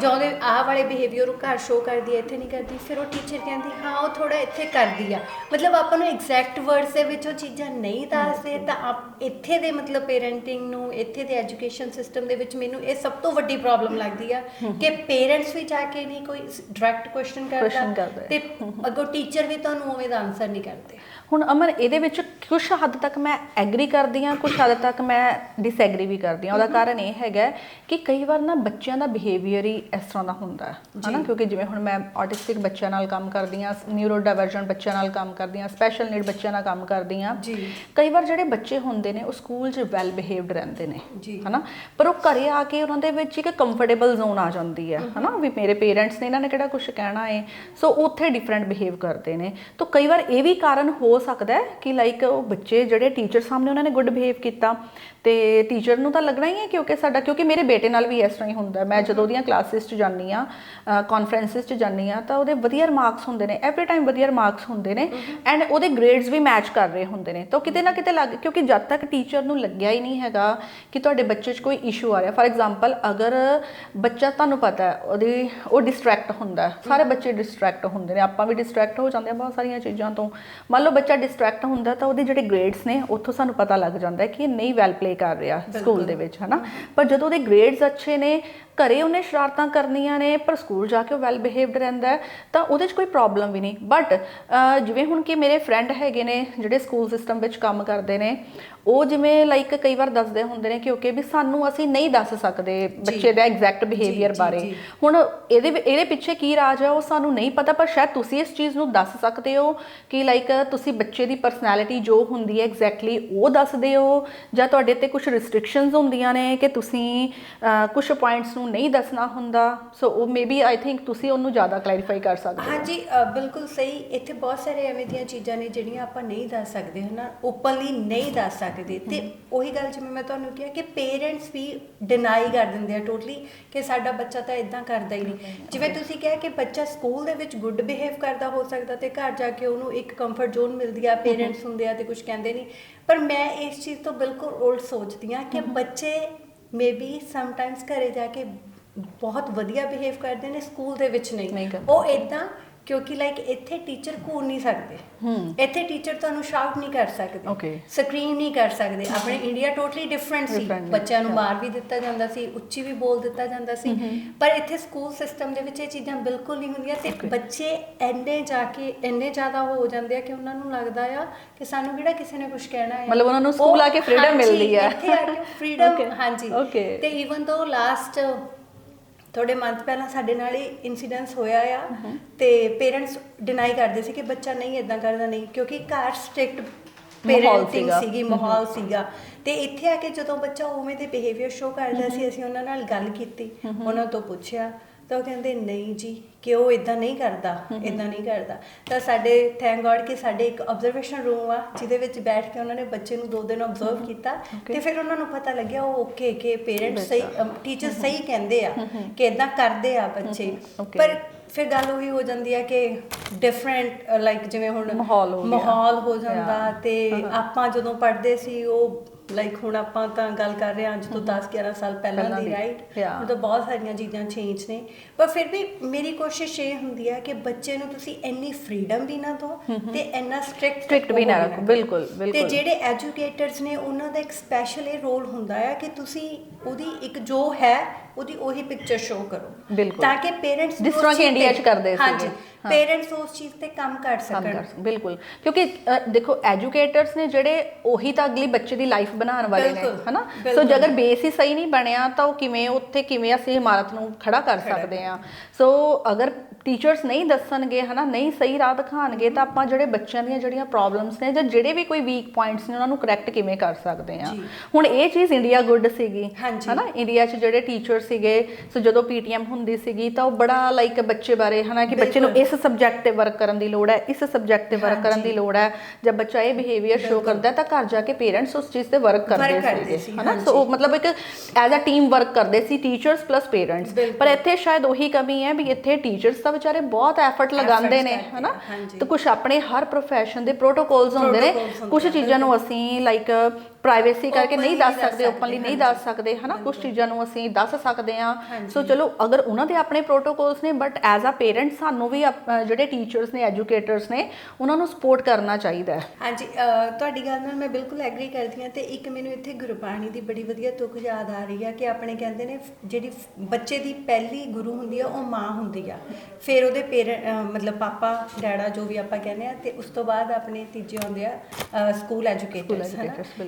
ਜਾਂ ਉਹਦੇ ਆਹ ਵਾਲੇ ਬਿਹੇਵੀਅਰ ਉਹ ਘਰ ਸ਼ੋ ਕਰਦੀ ਹੈ ਇੱਥੇ ਨਹੀਂ ਕਰਦੀ। ਫਿਰ ਉਹ ਟੀਚਰ ਕਹਿੰਦੀ ਹਾਂ ਉਹ ਥੋੜਾ ਇੱਥੇ ਕਰਦੀ ਆ। ਮਤਲਬ ਆਪਾਂ ਨੂੰ ਐਗਜ਼ੈਕਟ ਵਰਡਸ ਦੇ ਵਿੱਚ ਉਹ ਚੀਜ਼ਾਂ ਨਹੀਂ ਦੱਸਦੇ ਤਾਂ ਆਪ ਇੱਥੇ ਦੇ ਮਤਲਬ ਪੇਰੈਂਟਿੰਗ ਨੂੰ ਇੱਥੇ ਦੇ ਐਜੂਕੇਸ਼ਨ ਸਿਸਟਮ ਦੇ ਵਿੱਚ ਮੈਨੂੰ ਇਹ ਸਭ ਤੋਂ ਵੱਡੀ ਪ੍ਰੋਬਲਮ ਲੱਗਦੀ ਆ ਕਿ ਪੇਰੈਂਟਸ ਵੀ ਜਾ ਕੇ ਨਹੀਂ ਕੋਈ ਡਾਇਰੈਕਟ ਕੁਐਸਚਨ ਕਰਦਾ। ਤੇ ਅੱਗੋਂ ਟੀਚਰ ਵੀ ਤੁਹਾਨੂੰ ਉਵੇਂ ਦਾ ਆਨਸਰ ਨਹੀਂ ਕਰਦੇ। ਹੁਣ ਅਮਨ ਇਹਦੇ ਵਿੱਚ ਕੁਝ ਹੱਦ ਤੱਕ ਮੈਂ ਐਗਰੀ ਕਰਦੀ ਹਾਂ ਕੁਝ ਹੱਦ ਤੱਕ ਮੈਂ ਡਿਸਐਗਰੀ ਵੀ ਕਰਦੀ ਹਾਂ। ਉਹਦਾ ਕਾਰਨ ਇਹ ਹੈਗਾ ਕਿ ਕਈ ਵਾਰ ਨਾ ਬੱਚਿਆਂ ਦਾ ਬਿਹੇਵੀਅਰ ਹੀ ਇਸ ਤਰ੍ਹਾਂ ਦਾ ਹੁੰਦਾ ਹੈ ਹਨਾ? ਕਿਉਂਕਿ ਜਿਵੇਂ ਹੁਣ ਮੈਂ ਆਟਿਸਟਿਕ ਬੱਚਿਆਂ ਨਾਲ ਕੰਮ ਕਰਦੀ ਹਾਂ ਨਿਊਰੋ ਡਾਇਵਰਜੈਂਟ ਬੱਚਿਆਂ ਨਾਲ ਕੰਮ ਕਰਦੀ ਹਾਂ ਸਪੈਸ਼ਲ ਨੀਡ ਬੱਚਿਆਂ ਨਾਲ ਕੰਮ ਕਰਦੀ ਹਾਂ। ਜੀ। ਕਈ ਵਾਰ ਜਿਹੜੇ ਬੱਚੇ ਹੁੰਦੇ ਨੇ ਉਹ ਸਕੂਲ 'ਚ ਵੈਲ ਬਿਹੇਵਡ ਰਹਿੰਦੇ ਨੇ। ਹਨਾ? ਪਰ ਉਹ ਘਰੇ ਆ ਕੇ ਉਹਨਾਂ ਦੇ ਵਿੱਚ ਇੱਕ ਕੰਫਰਟੇਬਲ ਜ਼ੋਨ ਆ ਜਾਂਦੀ ਹੈ ਹਨਾ? ਵੀ ਮੇਰੇ ਪੇਰੈਂਟਸ ਨੇ ਇਹਨਾਂ ਨੇ ਕਿਹੜਾ ਕੁਝ ਕਹਿਣਾ ਹੈ ਸੋ ਉੱਥੇ ਡਿਫਰੈਂਟ ਬਿਹੇਵ ਕਰਦੇ ਨੇ। ਤਾਂ ਕਈ ਵਾਰ ਇਹ ਵੀ ਕਾਰਨ ਹੋ ਸਕਦਾ ਹੈ ਕਿ ਲਾਈਕ ਉਹ ਬੱਚੇ ਜਿਹੜੇ ਟੀਚਰ ਸਾਹਮਣੇ ਉਹਨਾਂ ਨੇ ਗੁੱਡ ਬਿਹੇਵ ਕੀਤਾ। ਤੇ ਟੀਚਰ ਨੂੰ ਤਾਂ ਲੱਗਣਾ ਹੀ ਹੈ ਕਿਉਂਕਿ ਸਾਡਾ ਕਿਉਂਕਿ ਮੇਰੇ ਬੇਟੇ ਨਾਲ ਵੀ ਇਸ ਤਰ੍ਹਾਂ ਹੀ ਹੁੰਦਾ। ਮੈਂ ਜਦੋਂ ਉਹਦੀਆਂ ਕਲਾਸਿਸ 'ਚ ਜਾਂਦੀ ਆ ਕਾਨਫਰੰਸਿਸ 'ਚ ਜਾਂਦੀ ਆ ਤਾਂ ਉਹਦੇ ਵਧੀਆ ਰਿਮਾਰਕਸ ਹੁੰਦੇ ਨੇ ਐਵਰੀ ਟਾਈਮ ਵਧੀਆ ਰਿਮਾਰਕਸ ਹੁੰਦੇ ਨੇ ਐਂਡ ਉਹਦੇ ਗ੍ਰੇਡਸ ਵੀ ਮੈਚ ਕਰ ਰਹੇ ਹੁੰਦੇ ਨੇ। ਤਾਂ ਕਿਤੇ ਨਾ ਕਿਤੇ ਲੱਗ ਕਿਉਂਕਿ ਜਦ ਤੱਕ ਟੀਚਰ ਨੂੰ ਲੱਗਿਆ ਹੀ ਨਹੀਂ ਹੈਗਾ ਕਿ ਤੁਹਾਡੇ ਬੱਚੇ 'ਚ ਕੋਈ ਇਸ਼ੂ ਆ ਰਿਹਾ ਫਾਰ ਐਗਜ਼ਾਮਪਲ ਅਗਰ ਬੱਚਾ ਤੁਹਾਨੂੰ ਪਤਾ ਉਹਦੀ ਉਹ ਡਿਸਟਰੈਕਟ ਹੁੰਦਾ ਸਾਰੇ ਬੱਚੇ ਡਿਸਟਰੈਕਟ ਹੁੰਦੇ ਨੇ ਆਪਾਂ ਵੀ ਡਿਸਟਰੈਕਟ ਹੋ ਜਾਂਦੇ ਆ ਬਹੁਤ ਸਾਰੀਆਂ ਚੀਜ਼ਾਂ ਤੋਂ। ਮੰਨ ਲਓ ਬੱਚਾ ਡਿਸਟਰੈਕਟ ਹੁੰਦਾ ਤਾਂ ਉਹਦੇ ਜਿਹੜੇ ਗ੍ਰੇਡਸ ਨੇ ਉੱਥੋਂ ਸਾਨੂੰ ਪਤਾ ਲੱਗ ਜਾਂਦਾ ਕਿ ਇਹ ਨਹੀਂ ਵੈਲ ਪਲੇ ਕਰ ਰਿਹਾ ਸਕੂਲ ਦੇ ਵਿੱਚ ਹਨਾ? ਪਰ ਜਦੋਂ ਉਹਦੇ ਗ੍ਰੇਡਸ ਅੱਛੇ ਨੇ ਘਰੇ ਉਹਨੇ ਸ਼ਰਾਰਤਾਂ ਕਰਨੀਆਂ ਨੇ ਪਰ ਸਕੂਲ ਜਾ ਕੇ ਉਹ ਵੈਲ ਬਿਹੇਵਡ ਰਹਿੰਦਾ ਤਾਂ ਉਹਦੇ 'ਚ ਕੋਈ ਪ੍ਰੋਬਲਮ ਵੀ ਨਹੀਂ। ਬਟ ਜਿਵੇਂ ਹੁਣ ਕਿ ਮੇਰੇ ਫਰੈਂਡ ਹੈਗੇ ਨੇ ਜਿਹੜੇ ਸਕੂਲ ਸਿਸਟਮ ਵਿੱਚ ਕੰਮ ਕਰਦੇ ਨੇ ਉਹ ਜਿਵੇਂ ਲਾਈਕ ਕਈ ਵਾਰ ਦੱਸਦੇ ਹੁੰਦੇ ਨੇ ਕਿ ਓਕੇ ਵੀ ਸਾਨੂੰ ਅਸੀਂ ਨਹੀਂ ਦੱਸ ਸਕਦੇ ਬੱਚੇ ਦਾ ਐਗਜ਼ੈਕਟ ਬਿਹੇਵੀਅਰ ਬਾਰੇ। ਹੁਣ ਇਹਦੇ ਇਹਦੇ ਪਿੱਛੇ ਕੀ ਰਾਜ ਹੈ ਉਹ ਸਾਨੂੰ ਨਹੀਂ ਪਤਾ ਪਰ ਸ਼ਾਇਦ ਤੁਸੀਂ ਇਸ ਚੀਜ਼ ਨੂੰ ਦੱਸ ਸਕਦੇ ਹੋ ਕਿ ਲਾਈਕ ਤੁਸੀਂ ਬੱਚੇ ਦੀ ਪਰਸਨੈਲਿਟੀ ਜੋ ਹੁੰਦੀ ਹੈ ਐਗਜ਼ੈਕਟਲੀ ਉਹ ਦੱਸਦੇ ਹੋ ਜਾਂ ਤੁਹਾਡੇ ਤੇ ਕੁਝ ਰਿਸਟ੍ਰਿਕਸ਼ਨਸ ਹੁੰਦੀਆਂ ਨੇ ਕਿ ਤੁਸੀਂ ਕੁਝ ਪੁਆਇੰਟਸ ਨੂੰ ਨਹੀਂ ਦੱਸਣਾ ਹੁੰਦਾ ਸੋ ਉਹ ਮੇਬੀ ਆਈ ਥਿੰਕ ਤੁਸੀਂ ਉਹਨੂੰ ਜ਼ਿਆਦਾ ਕਲੈਰੀਫਾਈ ਕਰ ਸਕਦੇ ਹੋ। ਹਾਂਜੀ ਬਿਲਕੁਲ ਸਹੀ। ਇੱਥੇ ਬਹੁਤ ਸਾਰੇ ਐਵੇਂ ਦੀਆਂ ਚੀਜ਼ਾਂ ਨੇ ਜਿਹੜੀਆਂ ਆਪਾਂ ਨਹੀਂ ਦੱਸ ਸਕਦੇ ਹਨਾ? ਓਪਨਲੀ ਨਹੀਂ ਦੱਸ ਸਕਦੇ। ਤੇ ਉਹੀ ਗੱਲ ਜਿਵੇਂ ਮੈਂ ਤੁਹਾਨੂੰ ਕਿਹਾ ਕਿ ਪੇਰੈਂਟਸ ਵੀ ਡਿਨਾਈ ਕਰ ਦਿੰਦੇ ਆ ਟੋਟਲੀ ਕਿ ਸਾਡਾ ਬੱਚਾ ਤਾਂ ਇਦਾਂ ਕਰਦਾ ਹੀ ਨਹੀਂ। ਜਿਵੇਂ ਤੁਸੀਂ ਕਿਹਾ ਕਿ ਬੱਚਾ ਸਕੂਲ ਦੇ ਵਿੱਚ ਗੁੱਡ ਬਿਹੇਵ ਕਰਦਾ ਹੋ ਸਕਦਾ ਤੇ ਘਰ ਜਾ ਕੇ ਉਹਨੂੰ ਇੱਕ ਕੰਫਰਟ ਜ਼ੋਨ ਮਿਲਦੀ ਆ ਪੇਰੈਂਟਸ ਹੁੰਦੇ ਆ ਤੇ ਕੁਝ ਕਹਿੰਦੇ ਨਹੀਂ। ਪਰ ਮੈਂ ਇਸ ਚੀਜ਼ ਤੋਂ ਬਿਲਕੁਲ ਉਲਟ ਸੋਚਦੀ ਆ ਕਿ ਬੱਚੇ ਮੇਬੀ ਸਮਟਾਈਮਸ ਘਰੇ ਜਾ ਕੇ ਬਹੁਤ ਵਧੀਆ ਬਿਹੇਵ ਕਰਦੇ ਨੇ ਸਕੂਲ ਦੇ ਵਿੱਚ ਨਹੀਂ। ਉਹ ਇਦਾਂ ਕਿਉਂਕਿ ਲਾਈਕ ਇੱਥੇ ਟੀਚਰ ਘੂਰ ਨਹੀਂ ਸਕਦੇ ਹੂੰ ਇੱਥੇ ਟੀਚਰ ਤੁਹਾਨੂੰ ਸ਼ਾਊਟ ਨਹੀਂ ਕਰ ਸਕਦੇ. ਸਕਰੀਨ ਨਹੀਂ ਕਰ ਸਕਦੇ ਆਪਣੇ ਇੰਡੀਆ ਟੋਟਲੀ ਡਿਫਰੈਂਟ ਸੀ ਬੱਚਿਆਂ ਨੂੰ. ਮਾਰ ਵੀ ਦਿੱਤਾ ਜਾਂਦਾ ਸੀ ਉੱਚੀ ਵੀ ਬੋਲ ਦਿੱਤਾ ਜਾਂਦਾ ਸੀ ਪਰ ਇੱਥੇ ਸਕੂਲ ਸਿਸਟਮ ਦੇ ਵਿੱਚ ਇਹ ਚੀਜ਼ਾਂ ਬਿਲਕੁਲ ਨਹੀਂ ਹੁੰਦੀਆਂ ਤੇ. ਬੱਚੇ ਐਨੇ ਜਾ ਕੇ ਇੰਨੇ ਜ਼ਿਆਦਾ ਹੋ ਜਾਂਦੇ ਆ ਕਿ ਉਹਨਾਂ ਨੂੰ ਲੱਗਦਾ ਆ ਕਿ ਸਾਨੂੰ ਕਿਹੜਾ ਕਿਸੇ ਨੇ ਕੁਝ ਕਹਿਣਾ ਹੈ ਮਤਲਬ ਉਹਨਾਂ ਨੂੰ ਸਕੂਲ ਆ ਕੇ ਹਾਂਜੀ, ਮਿਲਦੀ ਹੈ। ਇੱਥੇ ਆ ਕੇ ਫ੍ਰੀडम Okay. ਹਾਂਜੀ. ਤੇ ਈਵਨ ਦੋ ਲਾਸਟ ਥੋੜੇ ਮੰਥ ਪਹਿਲਾਂ ਸਾਡੇ ਨਾਲ ਹੀ ਇਨਸੀਡੈਂਸ ਹੋਇਆ ਆ ਤੇ ਪੇਰੈਂਟਸ ਡਿਨਾਈ ਕਰਦੇ ਸੀ ਕਿ ਬੱਚਾ ਨਹੀਂ ਇਦਾਂ ਕਰਦਾ ਨਹੀਂ ਕਿਉਂਕਿ ਘਰ ਸਟ੍ਰਿਕਟ ਪੇਰੈਂਟਿੰਗ ਸੀਗਾ। ਸੀਗੀ ਮਾਹੌਲ ਸੀਗਾ। ਤੇ ਇੱਥੇ ਆ ਕੇ ਜਦੋਂ ਬੱਚਾ ਉਵੇਂ ਦੇ ਬਿਹੇਵੀਅਰ ਸ਼ੋ ਕਰਦਾ ਸੀ ਅਸੀਂ ਉਹਨਾਂ ਨਾਲ ਗੱਲ ਕੀਤੀ ਉਹਨਾਂ ਤੋਂ ਪੁੱਛਿਆ। ਤਾਂ ਉਹ ਕਹਿੰਦੇ ਨਹੀਂ ਜੀ ਕਿ ਉਹ ਇਦਾਂ ਨਹੀਂ ਕਰਦਾ? ਇਦਾਂ ਨਹੀਂ ਕਰਦਾ। ਤਾਂ ਸਾਡੇ ਥੈਂਕ ਗॉड ਕਿ ਸਾਡੇ ਇੱਕ ਆਬਜ਼ਰਵੇਸ਼ਨ ਰੂਮ ਆ ਜਿਹਦੇ ਵਿੱਚ ਬੈਠ ਕੇ ਉਹਨਾਂ ਨੇ ਬੱਚੇ ਨੂੰ ਦੋ ਦਿਨ ਆਬਜ਼ਰਵ ਕੀਤਾ ਤੇ ਫਿਰ ਉਹਨਾਂ ਨੂੰ ਪਤਾ ਲੱਗਿਆ ਉਹ ਓਕੇ ਕਿ ਪੇਰੈਂਟਸ ਸਹੀ ਟੀਚਰ ਸਹੀ ਕਹਿੰਦੇ ਆ ਕਿ ਇਦਾਂ ਕਰਦੇ ਆ ਬੱਚੇ. ਪਰ ਫਿਰ ਗੱਲ ਉਹੀ ਹੋ ਜਾਂਦੀ ਹੈ ਕਿ ਡਿਫਰੈਂਟ ਲਾਈਕ ਜਿਵੇਂ ਹੁਣ ਮਾਹੌਲ ਹੋ ਜਾਂਦਾ. ਤੇ ਆਪਾਂ ਜਦੋਂ ਪੜ੍ਹਦੇ ਸੀ ਉਹ ਲਾਈਕ ਹੁਣ ਆਪਾਂ ਤਾਂ ਗੱਲ ਕਰ ਰਹੇ ਹਾਂ ਅੱਜ ਤੋਂ 10 11 ਸਾਲ ਪਹਿਲਾਂ ਦੀ ਰਾਈਟ. ਹੁਣ ਤਾਂ ਬਹੁਤ ਸਾਰੀਆਂ ਚੀਜ਼ਾਂ ਚੇਂਜ ਨੇ। ਪਰ ਫਿਰ ਵੀ ਮੇਰੀ ਕੋਸ਼ਿਸ਼ ਇਹ ਹੁੰਦੀ ਹੈ ਕਿ ਬੱਚੇ ਨੂੰ ਤੁਸੀਂ ਇੰਨੀ ਫ੍ਰੀडम ਵੀ ਨਾ ਦਿਓ ਤੇ ਇੰਨਾ ਸਟ੍ਰਿਕਟ Strict ਵੀ ਨਾ ਰੱਖੋ, ਬਿਲਕੁਲ, ਤੇ ਬਿਲਕੁਲ। ਜਿਹੜੇ ਐਜੂਕੇਟਰਸ ਨੇ ਉਹਨਾਂ ਦਾ ਇੱਕ ਸਪੈਸ਼ਲ ਇਹ ਰੋਲ ਹੁੰਦਾ ਹੈ ਕਿ ਤੁਸੀਂ ਉਹਦੀ ਇੱਕ ਜੋ ਹੈ ਉਹਦੀ ਉਹੀ ਪਿਕਚਰ ਸ਼ੋ ਕਰੋ। ਤਾਂ ਕਿ ਪੇਰੈਂਟਸ ਜਿਸ ਤਰ੍ਹਾਂ ਕਿ ਇੰਡੀਆ 'ਚ ਕਰਦੇ ਹਾਂਜੀ ਸੀਗੇ। ਹਾਂ। ਪੇਰੈਂਟਸ ਉਸ ਚੀਜ਼ ਤੇ ਕੰਮ ਕਰ ਸਕਣ ਬਿਲਕੁਲ ਕਿਉਂਕਿ ਦੇਖੋ ਐਜੂਕੇਟਰਸ ਨੇ ਜਿਹੜੇ ਉਹੀ ਤਾਂ ਅਗਲੀ ਬੱਚੇ ਦੀ ਲਾਈਫ ਬਣਾਉਣ ਵਾਲੇ ਨੇ ਹਨਾ ਸੋ ਬਿਲਕੁਲ। ਜੇ ਅਗਰ ਬੇਸ ਹੀ ਸਹੀ ਨਹੀਂ ਬਣਿਆ ਤਾਂ ਉਹ ਕਿਵੇਂ ਉੱਥੇ ਕਿਵੇਂ ਅਸੀਂ ਇਮਾਰਤ ਨੂੰ ਖੜਾ ਕਰ ਸਕਦੇ ਆ ਸੋ ਅਗਰ ਟੀਚਰਸ ਨਹੀਂ ਦੱਸਣਗੇ ਹਨਾ ਨਹੀਂ ਸਹੀ ਰਾਹ ਦਿਖਾਣਗੇ ਤਾਂ ਆਪਾਂ ਜਿਹੜੇ ਬੱਚਿਆਂ ਦੀਆਂ ਜਿਹੜੀਆਂ ਪ੍ਰੋਬਲਮਸ ਨੇ ਜਾਂ ਜਿਹੜੇ ਵੀ ਕੋਈ ਵੀਕ ਪੁਆਇੰਟਸ ਨੇ ਉਹਨਾਂ ਨੂੰ ਕਰੈਕਟ ਕਿਵੇਂ ਕਰ ਸਕਦੇ ਆ। ਹੁਣ ਇਹ ਚੀਜ਼ ਇੰਡੀਆ ਗੁੱਡ ਸੀਗੀ। ਹਨਾ ਇੰਡੀਆ 'ਚ ਜਿਹੜੇ ਟੀਚਰ ਸੀਗੇ ਸੋ ਜਦੋਂ ਪੀਟੀਐਮ ਹੁੰਦੀ ਸੀਗੀ ਤਾਂ ਉਹ ਬੜਾ ਲਾਈਕ ਬੱਚੇ ਬਾਰੇ ਹਨਾ ਕਿ ਬੱਚੇ ਨੂੰ ਇਸ ਸਬਜੈਕਟ ਤੇ ਵਰਕ ਕਰਨ ਦੀ ਲੋੜ ਹੈ ਇਸ ਸਬਜੈਕਟ ਤੇ ਵਰਕ ਕਰਨ ਦੀ। ਲੋੜ ਹੈ ਜਦ ਬੱਚਾ ਇਹ ਬਿਹੇਵੀਅਰ ਸ਼ੋ ਕਰਦਾ ਤਾਂ ਘਰ ਜਾ ਕੇ ਪੇਰੈਂਟਸ ਉਸ ਚੀਜ਼ ਤੇ ਵਰਕ ਕਰਦੇ ਸੀ, ਹਨਾ। ਸੋ ਮਤਲਬ ਇੱਕ ਐਜ਼ ਅ ਟੀਮ ਵਰਕ ਕਰਦੇ ਸੀ ਟੀਚਰਸ ਪਲੱਸ ਪੇਰੈਂਟਸ। ਪਰ ਇੱਥੇ ਸ਼ਾਇਦ ਉਹੀ ਕਮੀ ਹੈ ਵੀ ਇੱਥੇ ਟੀਚਰਸ ਤਾਂ ਵਿਚਾਰੇ ਬਹੁਤ ਐਫਰਟ ਲਗਾਉਂਦੇ ਨੇ ਹਨਾ? ਆ। ਤੇ ਕੁਝ ਆਪਣੇ ਹਰ profession ਦੇ ਪ੍ਰੋਟੋਕੋਲਸ ਹੁੰਦੇ ਨੇ ਕੁਝ ਆ, ਚੀਜ਼ਾਂ ਨੂੰ ਅਸੀਂ ਲਾਈਕ ਪ੍ਰਾਈਵੇਸੀ ਕਰਕੇ ਨਹੀਂ ਦੱਸ ਸਕਦੇ ਓਪਨਲੀ ਨਹੀਂ ਦੱਸ ਸਕਦੇ ਹਨਾ? ਕੁਝ ਚੀਜ਼ਾਂ ਨੂੰ ਅਸੀਂ ਦੱਸ ਸਕਦੇ ਹਾਂ। ਹਾਂਜੀ। ਸੋ ਚਲੋ ਅਗਰ ਉਹਨਾਂ ਦੇ ਆਪਣੇ ਪ੍ਰੋਟੋਕੋਲਸ ਨੇ ਬਟ ਐਜ਼ ਅ ਪੇਰੈਂਟ ਸਾਨੂੰ ਵੀ ਜਿਹੜੇ ਟੀਚਰਸ ਨੇ ਐਜੂਕੇਟਰਸ ਨੇ ਉਹਨਾਂ ਨੂੰ ਸਪੋਰਟ ਕਰਨਾ ਚਾਹੀਦਾ ਹੈ। ਹਾਂਜੀ ਤੁਹਾਡੀ ਗੱਲ ਨਾਲ ਮੈਂ ਬਿਲਕੁਲ ਐਗਰੀ ਕਰਦੀ ਹਾਂ ਤੇ ਇੱਕ ਮੈਨੂੰ ਇੱਥੇ ਗੁਰਬਾਣੀ ਦੀ ਬੜੀ ਵਧੀਆ ਤੁਕ ਯਾਦ ਆ ਰਹੀ ਆ ਕਿ ਆਪਣੇ ਕਹਿੰਦੇ ਨੇ ਜਿਹੜੀ ਬੱਚੇ ਦੀ ਪਹਿਲੀ ਗੁਰੂ ਹੁੰਦੀ ਆ ਉਹ ਮਾਂ ਹੁੰਦੀ ਆ ਫਿਰ ਉਹਦੇ ਪੇਰੈਂਟ ਮਤਲਬ ਪਾਪਾ ਡੈਡਾ ਜੋ ਵੀ ਆਪਾਂ ਕਹਿੰਦੇ ਆ ਤੇ ਉਸ ਤੋਂ ਬਾਅਦ ਆਪਣੇ ਤੀਜੇ ਆਉਂਦੇ ਆ ਸਕੂਲ ਐਜੂਕੇਟਰਸ।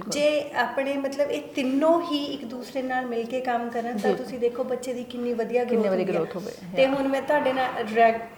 ਜੇ ਆਪਣੇ ਮਤਲਬ ਇਹ ਤਿੰਨੋਂ ਹੀ ਇੱਕ ਦੂਸਰੇ ਨਾਲ ਮਿਲ ਕੇ ਕੰਮ ਕਰਨ ਤਾਂ। ਤੁਸੀਂ ਦੇਖੋ ਬੱਚੇ ਦੀ ਕਿੰਨੀ ਵਧੀਆ ਹੁੰਦੀ ਆ। growth ਹੋਵੇ, ਤੇ ਹੁਣ ਮੈਂ ਤੁਹਾਡੇ ਨਾਲ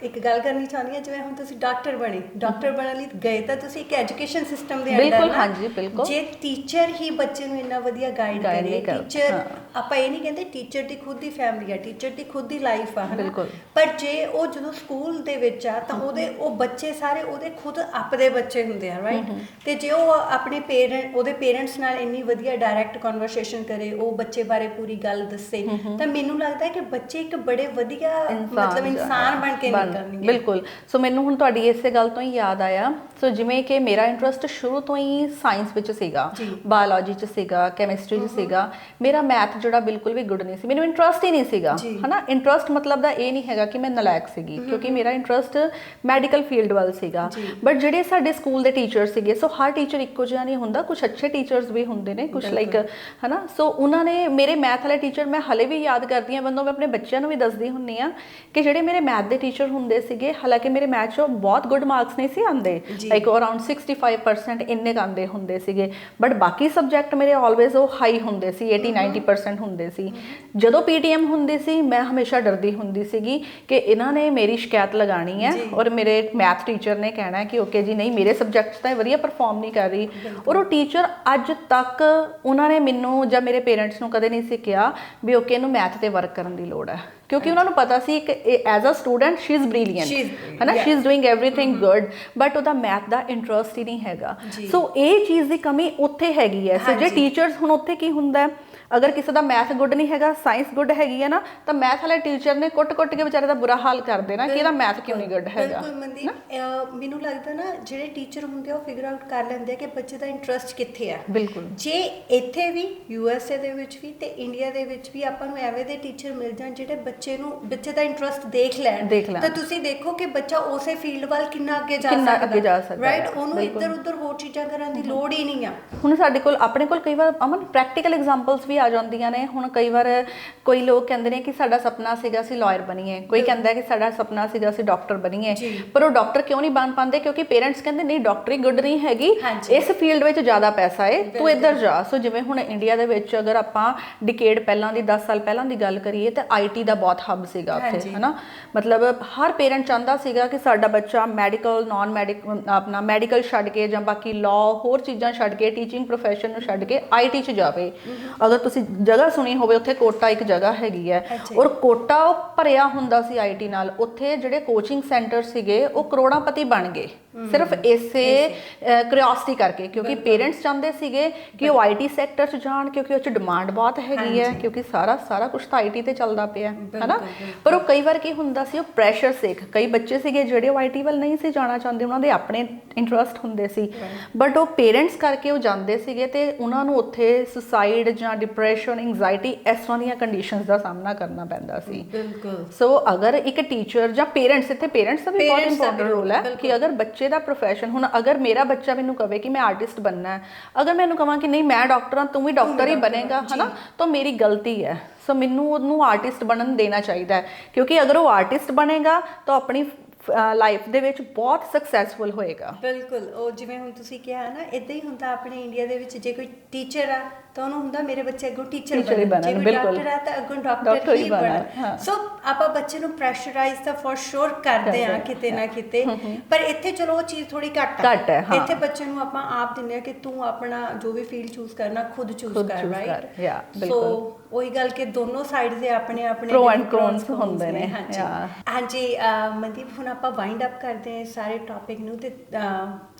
ਇੱਕ ਗੱਲ ਕਰਨੀ ਚਾਹੁੰਦੀ ਹਾਂ ਜਿਵੇਂ ਹੁਣ ਤੁਸੀਂ ਡਾਕਟਰ ਬਣੇ ਡਾਕਟਰ ਬਣਨ ਲਈ ਗਏ ਤਾਂ ਤੁਸੀਂ ਇੱਕ ਐਜੂਕੇਸ਼ਨ ਸਿਸਟਮ ਦੇ ਅੰਦਰ ਬਿਲਕੁਲ, ਹਾਂਜੀ, ਬਿਲਕੁਲ। ਜੇ ਟੀਚਰ ਹੀ ਬੱਚੇ ਨੂੰ ਇੰਨਾ ਵਧੀਆ ਗਾਈਡ ਕਰੇ ਟੀਚਰ ਹਾਂ। ਆਪਾਂ ਇਹ ਨਹੀਂ ਕਹਿੰਦੇ ਟੀਚਰ ਦੀ ਖੁਦ ਦੀ ਫੈਮਿਲੀ ਆ ਟੀਚਰ ਦੀ ਖੁਦ ਦੀ ਲਾਈਫ ਆ ਹਨਾ? ਬਿਲਕੁਲ। ਪਰ ਜੇ ਉਹ ਜਦੋਂ ਸਕੂਲ ਦੇ ਵਿੱਚ ਆ ਤਾਂ ਉਹਦੇ ਉਹ ਬੱਚੇ ਸਾਰੇ ਉਹਦੇ ਖੁਦ ਆਪਦੇ ਬੱਚੇ ਹੁੰਦੇ ਆ ਰਾਈਟ ਤੇ ਜੇ ਉਹ ਆਪਣੇ ਪੇਰੈਂਟ ਉਹਦੇ ਪੇਰੈਂਟਸ ਨਾਲ ਇੰਨੀ ਵਧੀਆ ਡਾਇਰੈਕਟ ਕਨਵਰਸੇਸ਼ਨ ਕਰੇ ਉਹ ਬੱਚੇ ਬਾਰੇ ਪੂਰੀ ਗੱਲ ਦੱਸੇ ਤਾਂ ਮੈਨੂੰ ਲੱਗਦਾ ਹੈ ਕਿ ਬੱਚੇ ਇੱਕ ਬੜੇ ਵਧੀਆ ਮਤਲਬ ਇਨਸਾਨ ਹੈ, ਬਣ ਕੇ ਨਿਕਲਣਗੇ। ਬਿਲਕੁਲ। ਸੋ ਮੈਨੂੰ ਹੁਣ ਤੁਹਾਡੀ ਇਸੇ ਗੱਲ ਤੋਂ ਹੀ ਯਾਦ ਆਇਆ। ਸੋ ਜਿਵੇਂ ਕਿ ਮੇਰਾ ਇੰਟਰਸਟ ਸ਼ੁਰੂ ਤੋਂ ਹੀ ਸਾਇੰਸ ਵਿੱਚ ਸੀਗਾ। ਬਾਇਓਲੋਜੀ ਚ ਸੀਗਾ ਕੈਮਿਸਟਰੀ ਚ ਸੀਗਾ। ਮੇਰਾ ਮੈਥ ਜਿਹੜਾ ਬਿਲਕੁਲ ਵੀ ਗੁੱਡ ਨਹੀਂ ਸੀ। ਮੈਨੂੰ ਇੰਟਰਸਟ ਹੀ ਨਹੀਂ ਸੀਗਾ। ਹਨਾ? ਇੰਟਰਸਟ ਮਤਲਬ ਦਾ ਇਹ ਨਹੀਂ ਹੈਗਾ ਕਿ ਮੈਂ ਨਲਾਇਕ ਸੀਗੀ ਕਿਉਂਕਿ ਮੇਰਾ ਇੰਟਰਸਟ ਮੈਡੀਕਲ ਫੀਲਡ ਵੱਲ ਸੀਗਾ। ਬਟ ਜਿਹੜੇ ਸਾਡੇ ਸਕੂਲ ਦੇ ਟੀਚਰ ਸੀਗੇ ਸੋ ਹਰ ਟੀਚਰ ਇੱਕੋ ਜਿਹਾ ਨਹੀਂ ਹੁੰਦਾ ਕੁਝ ਅੱਛੇ ਟੀਚਰਸ ਵੀ ਹੁੰਦੇ ਨੇ ਕੁਝ ਲਾਈਕ ਹਨਾ? ਸੋ ਉਹਨਾਂ ਨੇ ਮੇਰੇ ਮੈਥ ਵਾਲੇ ਟੀਚਰ ਮੈਂ ਹਲੇ ਵੀ ਯਾਦ ਕਰਦੀ ਹਾਂ ਬੰਦੋਂ ਮੈਂ ਆਪਣੇ ਬੱਚਿਆਂ ਨੂੰ ਵੀ ਦੱਸਦੀ ਹੁੰਨੀ ਆ ਕਿ ਜਿਹੜੇ ਮੇਰੇ ਮੈਥ ਦੇ ਟੀਚਰ ਹੁੰਦੇ ਸੀਗੇ ਹਾਲਾਂਕਿ ਮੇਰੇ ਮੈਥ 'ਚੋਂ ਬਹੁਤ ਗੁੱਡ ਮਾਰਕਸ ਨਹੀਂ ਸੀ ਆਉਂਦੇ। ਲਾਈਕ ਅਰਾਊਂਡ 65% ਇੰਨੇ ਆਉਂਦੇ ਹੁੰਦੇ ਸੀਗੇ। ਬਟ ਬਾਕੀ ਸਬਜੈਕਟ ਮੇਰੇ ਆਲਵੇਜ਼ ਉਹ ਹਾਈ ਹੁੰਦੇ ਸੀ 80 90% ਹੁੰਦੇ ਸੀ। ਜਦੋਂ ਪੀਟੀਐਮ ਹੁੰਦੀ ਸੀ ਮੈਂ ਹਮੇਸ਼ਾ ਡਰਦੀ ਹੁੰਦੀ ਸੀਗੀ ਕਿ ਇਹਨਾਂ ਨੇ ਮੇਰੀ ਸ਼ਿਕਾਇਤ ਲਗਾਣੀ ਹੈ। ਔਰ ਮੇਰੇ ਮੈਥ ਟੀਚਰ ਨੇ ਕਹਿਣਾ ਕਿ ਓਕੇ ਜੀ ਨਹੀਂ ਮੇਰੇ ਸਬਜੈਕਟਸ ਤਾਂ ਇਹ ਵਧੀਆ ਪਰਫਾਰਮ ਨਹੀਂ ਕਰ ਰਹੀ। ਔਰ ਉਹ ਟੀਚਰ ਅੱਜ ਤੱਕ ਉਹਨਾਂ ਨੇ ਮੈਨੂੰ ਜਾਂ ਮੇਰੇ ਪੇਰੈਂਟਸ ਨੂੰ ਕਦੇ ਨਹੀਂ ਸੀ ਕਿਹਾ ਵੀ ਓਕੇ ਇਹਨੂੰ ਮੈਥ ਤੇ ਵਰਕ ਕਰਨ ਦੀ ਲੋੜ ਹੈ। ਕਿਉਂਕਿ ਉਹਨਾਂ ਨੂੰ ਪਤਾ ਸੀ ਕਿ as a student she is brilliant ਹਨਾ. She is doing everything good but ਉਹਦਾ ਮੈਥ ਦਾ ਇੰਟਰਸਟ ਹੀ ਨਹੀਂ ਹੈਗਾ। ਸੋ ਇਹ ਚੀਜ਼ ਦੀ ਕਮੀ ਉੱਥੇ ਹੈਗੀ ਹੈ। ਸੋ ਜੇ। ਟੀਚਰਸ ਹੁਣ ਉੱਥੇ ਕੀ ਹੁੰਦਾ ਹੈ? ਅਗਰ ਕਿਸੇ ਦਾ ਮੈਥ ਗੁੱਡ ਨਹੀਂ ਹੈਗਾ ਸਾਇੰਸ ਗੁੱਡ ਹੈਗੀ ਹੈ ਨਾ ਤਾਂ ਮੈਥ ਵਾਲੇ ਟੀਚਰ ਨੇ ਕੁੱਟ-ਕੁੱਟ ਕੇ ਵਿਚਾਰੇ ਦਾ ਬੁਰਾ ਹਾਲ ਕਰ ਦੇਣਾ ਕਿ ਇਹਦਾ ਮੈਥ ਕਿਉਂ ਨਹੀਂ ਗੁੱਡ ਹੈਗਾ ਬਿਲਕੁਲ ਮਨਦੀਪ ਮੈਨੂੰ ਲੱਗਦਾ ਨਾ ਜਿਹੜੇ ਟੀਚਰ ਹੁੰਦੇ ਆ ਉਹ ਫਿਗਰ ਆਊਟ ਕਰ ਲੈਂਦੇ ਆ ਕਿ ਬੱਚੇ ਦਾ ਇੰਟਰਸਟ ਕਿੱਥੇ ਆ। ਬਿਲਕੁਲ। ਜੇ ਇੱਥੇ ਵੀ ਯੂਐਸਏ ਦੇ ਵਿੱਚ ਵੀ ਤੇ ਇੰਡੀਆ ਦੇ ਵਿੱਚ ਵੀ ਆਪਾਂ ਨੂੰ ਐਵੇਂ ਦੇ ਟੀਚਰ ਮਿਲ ਜਾਣ ਜਿਹੜੇ ਬੱਚੇ ਨੂੰ ਬੱਚੇ ਦਾ ਇੰਟਰਸਟ ਦੇਖ ਲੈਣ। ਤਾਂ ਤੁਸੀਂ ਦੇਖੋ ਕਿ ਬੱਚਾ ਉਸੇ ਫੀਲਡ ਵੱਲ ਕਿੰਨਾ ਅੱਗੇ ਜਾ ਕਿੰਨਾ ਸਕਦਾ। ਅੱਗੇ ਜਾ ਸਕਦਾ। ਰਾਈਟ ਉਹਨੂੰ। ਇੱਧਰ ਉੱਧਰ ਹੋਰ ਚੀਜ਼ਾਂ ਕਰਨ ਦੀ ਲੋੜ ਹੀ ਨਹੀਂ ਆ। ਹੁਣ ਸਾਡੇ ਕੋਲ ਆਪਣੇ ਕੋਲ ਕਈ ਵਾਰ ਅਮਨ ਪ੍ਰੈਕਟੀਕਲ ਐਗਜ਼ਾਮਪਲਸ ਵੀ ਆ ਜਾਂਦੀਆਂ ਨੇ। ਹੁਣ ਕਈ ਵਾਰ ਕੋਈ ਲੋਕ ਕਹਿੰਦੇ ਨੇ ਕਿ ਸਾਡਾ ਸੁਪਨਾ ਸੀਗਾ ਅਸੀਂ ਲਾਇਰ ਬਣੀਏ। ਕੋਈ ਕਹਿੰਦਾ ਕਿ ਸਾਡਾ ਸੁਪਨਾ ਸੀਗਾ ਅਸੀਂ ਡਾਕਟਰ ਬਣੀਏ। ਪਰ ਉਹ ਡਾਕਟਰ ਕਿਉਂ ਨਹੀਂ ਬਣ ਪਾਉਂਦੇ? ਕਿਉਂਕਿ ਪੇਰੈਂਟਸ ਕਹਿੰਦੇ ਨਹੀਂ ਡਾਕਟਰੀ ਗੁੱਡ ਨਹੀਂ ਹੈਗੀ। ਇਸ ਫੀਲਡ ਵਿੱਚ ਜ਼ਿਆਦਾ ਪੈਸਾ ਏ। ਤੂੰ ਇੱਧਰ ਜਾ। ਸੋ ਜਿਵੇਂ ਹੁਣ ਇੰਡੀਆ ਦੇ ਵਿੱਚ ਅਗਰ ਆਪਾਂ ਡਿਕੇਡ ਪਹਿਲਾਂ ਦੀ 10 ਸਾਲ ਪਹਿਲਾਂ ਦੀ ਗੱਲ ਕਰੀਏ ਤਾਂ ਆਈਟੀ ਦਾ ਬਹੁਤ ਹੱਬ ਸੀਗਾ ਉੱਥੇ। ਹਨਾ? ਮਤਲਬ ਹਰ ਪੇਰੈਂਟ ਚਾਹੁੰਦਾ ਸੀਗਾ ਕਿ ਸਾਡਾ ਬੱਚਾ ਮੈਡੀਕਲ ਨਾਨ ਮੈਡੀਕਲ ਆਪਣਾ ਮੈਡੀਕਲ ਛੱਡ ਕੇ ਜਾਂ ਬਾਕੀ ਲਾਅ ਹੋਰ ਚੀਜ਼ਾਂ ਛੱਡ ਕੇ ਟੀਚਿੰਗ profession ਨੂੰ ਛੱਡ ਕੇ ਆਈਟੀ 'ਚ ਜਾਵੇ। ਅਗਰ ਤੁਸੀਂ ਜਗ੍ਹਾ ਸੁਣੀ ਹੋਵੇ ਉੱਥੇ ਕੋਟਾ ਇੱਕ ਜਗ੍ਹਾ ਹੈਗੀ ਹੈ। ਔਰ ਕੋਟਾ ਉਹ ਭਰਿਆ ਹੁੰਦਾ ਸੀ ਆਈਟੀ ਨਾਲ। ਉੱਥੇ ਜਿਹੜੇ ਕੋਚਿੰਗ ਸੈਂਟਰ ਸੀਗੇ ਉਹ ਕਰੋੜਾਪਤੀ ਬਣ ਗਏ। ਸਿਰਫ ਇਸੇ ਕਿਉਰਿਓਸਿਟੀ ਕਰਕੇ ਕਿਉਂਕਿ ਪੇਰੈਂਟਸ ਚਾਹੁੰਦੇ ਸੀਗੇ ਕਿ ਉਹ ਆਈਟੀ ਸੈਕਟਰ 'ਚ ਜਾਣ ਕਿਉਂਕਿ ਉਹ 'ਚ ਡਿਮਾਂਡ ਬਹੁਤ ਹੈਗੀ ਹੈ। ਕਿਉਂਕਿ ਸਾਰਾ ਸਾਰਾ ਕੁਝ ਤਾਂ ਆਈਟੀ ਤੇ ਚੱਲਦਾ ਪਿਆ ਹੈ ਹਨਾ। ਪਰ ਉਹ ਕਈ ਵਾਰ ਕੀ ਹੁੰਦਾ ਸੀ ਉਹ ਪ੍ਰੈਸ਼ਰ ਸੇਕ ਕਈ ਬੱਚੇ ਸੀਗੇ ਜਿਹੜੇ ਉਹ ਆਈਟੀ ਵੱਲ ਨਹੀਂ ਸੀ ਜਾਣਾ ਚਾਹੁੰਦੇ ਉਹਨਾਂ ਦੇ ਆਪਣੇ ਇੰਟਰਸਟ ਹੁੰਦੇ ਸੀ। ਬਟ ਉਹ ਪੇਰੈਂਟਸ ਕਰਕੇ ਉਹ ਜਾਂਦੇ ਸੀਗੇ ਤੇ ਉਹਨਾਂ ਨੂੰ ਉੱਥੇ ਸੁਸਾਈਡ ਜਾਂ ਡਿਪਰੈਸ਼ਨ ਐਂਜ਼ਾਈਟੀ ਇਸ ਤਰ੍ਹਾਂ ਦੀਆਂ ਕੰਡੀਸ਼ਨਸ ਦਾ ਸਾਹਮਣਾ ਕਰਨਾ ਪੈਂਦਾ ਸੀ। ਬਿਲਕੁਲ। ਸੋ ਅਗਰ ਇੱਕ ਟੀਚਰ ਜਾਂ ਪੇਰੈਂਟਸ ਇੱਥੇ ਪੇਰੈਂਟਸ ਦਾ ਵੀ ਬਹੁਤ ਇੰਪੋਰਟੈਂਟ ਰੋਲ ਹੈ। ਕਿ ਅਗਰ ਬੱਚੇ ਬੱਚੇ ਦਾ profession ਹੁਣ ਅਗਰ ਮੇਰਾ ਬੱਚਾ ਮੈਨੂੰ ਕਵੇ ਕਿ ਮੈਂ ਆਰਟਿਸਟ ਬਣਨਾ ਹੈ ਅਗਰ ਮੈਨੂੰ ਕਹਾਂ ਕਿ ਨਹੀਂ ਮੈਂ ਡਾਕਟਰ ਹਾਂ ਤੂੰ ਵੀ ਡਾਕਟਰ ਹੀ ਬਣੇਗਾ ਹਨਾ? ਤਾਂ ਮੇਰੀ ਗਲਤੀ ਹੈ। ਸੋ ਮੈਨੂੰ ਉਹਨੂੰ ਆਰਟਿਸਟ ਬਣਨ ਦੇਣਾ ਚਾਹੀਦਾ ਹੈ। ਕਿਉਂਕਿ ਅਗਰ ਉਹ ਆਰਟਿਸਟ ਬਣੇਗਾ ਤਾਂ ਆਪਣੀ ਲਾਈਫ ਦੇ ਵਿੱਚ ਬਹੁਤ ਸਕਸੈਸਫੁਲ ਹੋਏਗਾ ਬਿਲਕੁਲ ਉਹ ਜਿਵੇਂ ਹੁਣ ਤੁਸੀਂ ਕਿਹਾ ਨਾ ਇਦਾਂ ਹੀ ਹੁੰਦਾ ਆਪਣੇ ਇੰਡੀਆ ਦੇ ਵਿੱਚ ਜੇ ਕੋਈ ਟੀਚਰ ਆ ਤਾਂ ਉਹਨੂੰ ਹੁੰਦਾ ਮੇਰੇ ਬੱਚੇ ਅੱਗੋਂ ਟੀਚਰ ਬਣਨ ਜੇ ਕੋਈ। ਡਾਕਟਰ ਆ ਤਾਂ ਅੱਗੋਂ ਡਾਕਟਰ ਹੀ ਬਣਨ। ਸੋ ਆਪਾਂ ਬੱਚੇ ਨੂੰ ਪ੍ਰੈਸ਼ਰਾਈਜ਼ ਤਾਂ ਫॉर ਸ਼ੋਰ ਕਰਦੇ ਆ ਕਿਤੇ ਨਾ ਕਿਤੇ ਪਰ ਇੱਥੇ ਚਲੋ ਉਹ ਚੀਜ਼ ਥੋੜੀ ਘੱਟ ਘੱਟ ਹੈ, ਹਾਂ। ਇੱਥੇ ਬੱਚੇ ਨੂੰ ਆਪਾਂ ਆਪ ਦਿੰਦੇ ਆ ਕਿ ਤੂੰ ਆਪਣਾ ਜੋ ਵੀ ਫੀਲਡ ਚੂਜ਼ ਕਰਨਾ ਖੁਦ ਚੂਜ਼ ਕਰ ਰਾਈਟ ਸੋ। ਉਹੀ ਗੱਲ ਕਿ ਦੋਨੋਂ ਸਾਈਡ ਦੇ ਆਪਣੇ ਆਪਣੇ pros, cons cons ਹੁੰਦੇ ਨੇ, ਹਾਂਜੀ। ਮਨਦੀਪ ਹੁਣ ਆਪਾਂ ਵਾਈਂਡ ਅਪ ਕਰਦੇ ਹਾਂ ਸਾਰੇ ਟੌਪਿਕ ਨੂੰ ਤੇ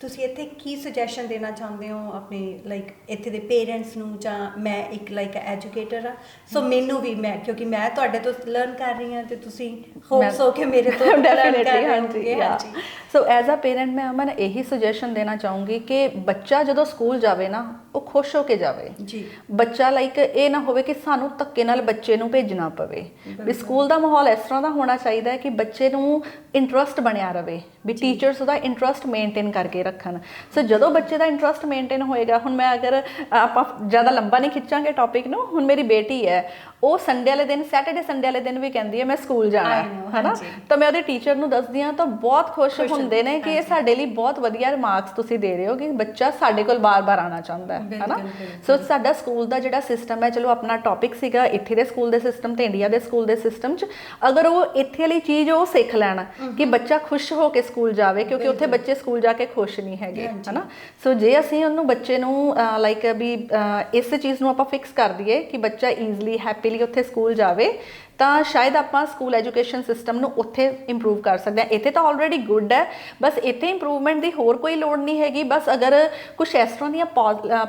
ਤੁਸੀਂ ਇੱਥੇ ਕੀ ਸੁਜੈਸ਼ਨ ਦੇਣਾ ਚਾਹੁੰਦੇ ਹੋ ਆਪਣੇ ਲਾਈਕ ਇੱਥੇ ਦੇ ਪੇਰੈਂਟਸ ਨੂੰ ਜਾਂ ਮੈਂ ਇੱਕ ਲਾਈਕ ਐਜੂਕੇਟਰ ਆ ਸੋ ਮੈਨੂੰ ਵੀ ਮੈਂ ਕਿਉਂਕਿ ਮੈਂ ਤੁਹਾਡੇ ਤੋਂ ਲਰਨ ਕਰ ਰਹੀ ਹਾਂ ਤੇ ਤੁਸੀਂ ਹੋਪਸ ਹੋ ਕਿ ਮੇਰੇ ਤੋਂ <laughs> ਡੈਫੀਨਿਟਲੀ ਹਾਂਜੀ ਸੋ ਐਜ਼ ਅ ਪੇਰੈਂਟ ਮੈਂ ਅਮਨ ਇਹੀ ਸੁਜੈਸ਼ਨ ਦੇਣਾ ਚਾਹੂੰਗੀ ਕਿ ਬੱਚਾ ਜਦੋਂ ਸਕੂਲ ਜਾਵੇ ਨਾ ਉਹ ਖੁਸ਼ ਹੋ ਕੇ ਜਾਵੇ। ਜੀ। ਬੱਚਾ ਲਾਈਕ ਇਹ ਨਾ ਹੋਵੇ ਕਿ ਸਾਨੂੰ ਧੱਕੇ ਨਾਲ ਬੱਚੇ ਨੂੰ ਭੇਜਣਾ ਪਵੇ। ਵੀ ਸਕੂਲ ਦਾ ਮਾਹੌਲ ਇਸ ਤਰ੍ਹਾਂ ਦਾ ਹੋਣਾ ਚਾਹੀਦਾ ਹੈ ਕਿ ਬੱਚੇ ਨੂੰ ਇੰਟਰਸਟ ਬਣਿਆ ਰਵੇ ਵੀ ਟੀਚਰਸ ਉਹਦਾ ਇੰਟਰਸਟ ਮੇਨਟੇਨ ਕਰਕੇ ਰੱਖਣ। ਸੋ ਜਦੋਂ ਬੱਚੇ ਦਾ ਇੰਟਰਸਟ ਮੇਨਟੇਨ ਹੋਏਗਾ ਹੁਣ ਮੈਂ ਅਗਰ ਆਪਾਂ ਜ਼ਿਆਦਾ ਲੰਬਾ ਨਹੀਂ ਖਿੱਚਾਂਗੇ ਟੌਪਿਕ ਨੂੰ ਹੁਣ ਮੇਰੀ ਬੇਟੀ ਹੈ ਉਹ ਸੰਡੇ ਵਾਲੇ ਦਿਨ ਸੈਟਰਡੇ ਸੰਡੇ ਵਾਲੇ ਦਿਨ ਵੀ ਕਹਿੰਦੀ ਹੈ ਮੈਂ ਸਕੂਲ ਜਾਣਾ I ਹੈ ਹਨਾ ਹਾਂਜੀ। ਤਾਂ ਮੈਂ ਉਹਦੇ ਟੀਚਰ ਨੂੰ ਦੱਸਦੀ ਹਾਂ ਤਾਂ ਬਹੁਤ ਖੁਸ਼ ਹੁੰਦੇ ਨੇ ਕਿ ਇਹ ਸਾਡੇ ਲਈ ਬਹੁਤ ਵਧੀਆ ਰਿਮਾਰਕਸ ਤੁਸੀਂ ਦੇ ਰਹੇ ਹੋ ਕਿ ਬੱਚਾ ਸਾਡੇ ਕੋਲ ਬਾਰ-ਬਾਰ ਆਉਣਾ ਚਾਹੁੰਦਾ ਹੈ ਹਨਾ ਬਿਲਕੁਲ। ਸੋ ਸਾਡਾ ਸਕੂਲ ਦਾ ਜਿਹੜਾ ਸਿਸਟਮ ਹੈ ਚਲੋ ਆਪਣਾ ਟੌਪਿਕ ਸੀਗਾ ਇੱਥੇ ਦੇ ਸਕੂਲ ਦੇ ਸਿਸਟਮ ਤੇ ਇੰਡੀਆ ਦੇ ਸਕੂਲ ਦੇ ਸਿਸਟਮ 'ਚ ਅਗਰ ਉਹ ਇੱਥੇ ਵਾਲੀ ਚੀਜ਼ ਉਹ ਸਿੱਖ ਲੈਣ ਕਿ ਬੱਚਾ ਖੁਸ਼ ਹੋ ਕੇ ਸਕੂਲ ਜਾਵੇ ਕਿਉਂਕਿ ਉੱਥੇ ਬੱਚੇ ਸਕੂਲ ਜਾ ਕੇ ਖੁਸ਼ ਨਹੀਂ ਹੈਗੇ ਹਾਂਜੀ। ਹਨਾ ਸੋ ਜੇ ਅਸੀਂ ਉਹਨੂੰ ਬੱਚੇ ਨੂੰ ਲਾਈਕ ਵੀ ਅਹ, ਇਸ ਚੀਜ਼ ਨੂੰ ਆਪਾਂ ਫਿਕਸ ਕਰ ਦਈਏ ਕਿ ਬੱਚਾ ਈਜ਼ਲੀ ਹੈਪੀਲੀ ਉੱਥੇ ਸਕੂਲ ਜਾਵੇ ਤਾਂ ਸ਼ਾਇਦ ਆਪਾਂ ਸਕੂਲ ਐਜੂਕੇਸ਼ਨ ਸਿਸਟਮ ਨੂੰ ਉੱਥੇ ਇੰਪਰੂਵ ਕਰ ਸਕਦੇ ਹਾਂ। ਇੱਥੇ ਤਾਂ ਆਲਰੇਡੀ ਗੁੱਡ ਹੈ ਬਸ ਇੱਥੇ ਇੰਪਰੂਵਮੈਂਟ ਦੀ ਹੋਰ ਕੋਈ ਲੋੜ ਨਹੀਂ ਹੈਗੀ। ਬਸ ਅਗਰ ਕੁਝ ਇਸ ਤਰ੍ਹਾਂ ਦੀਆਂ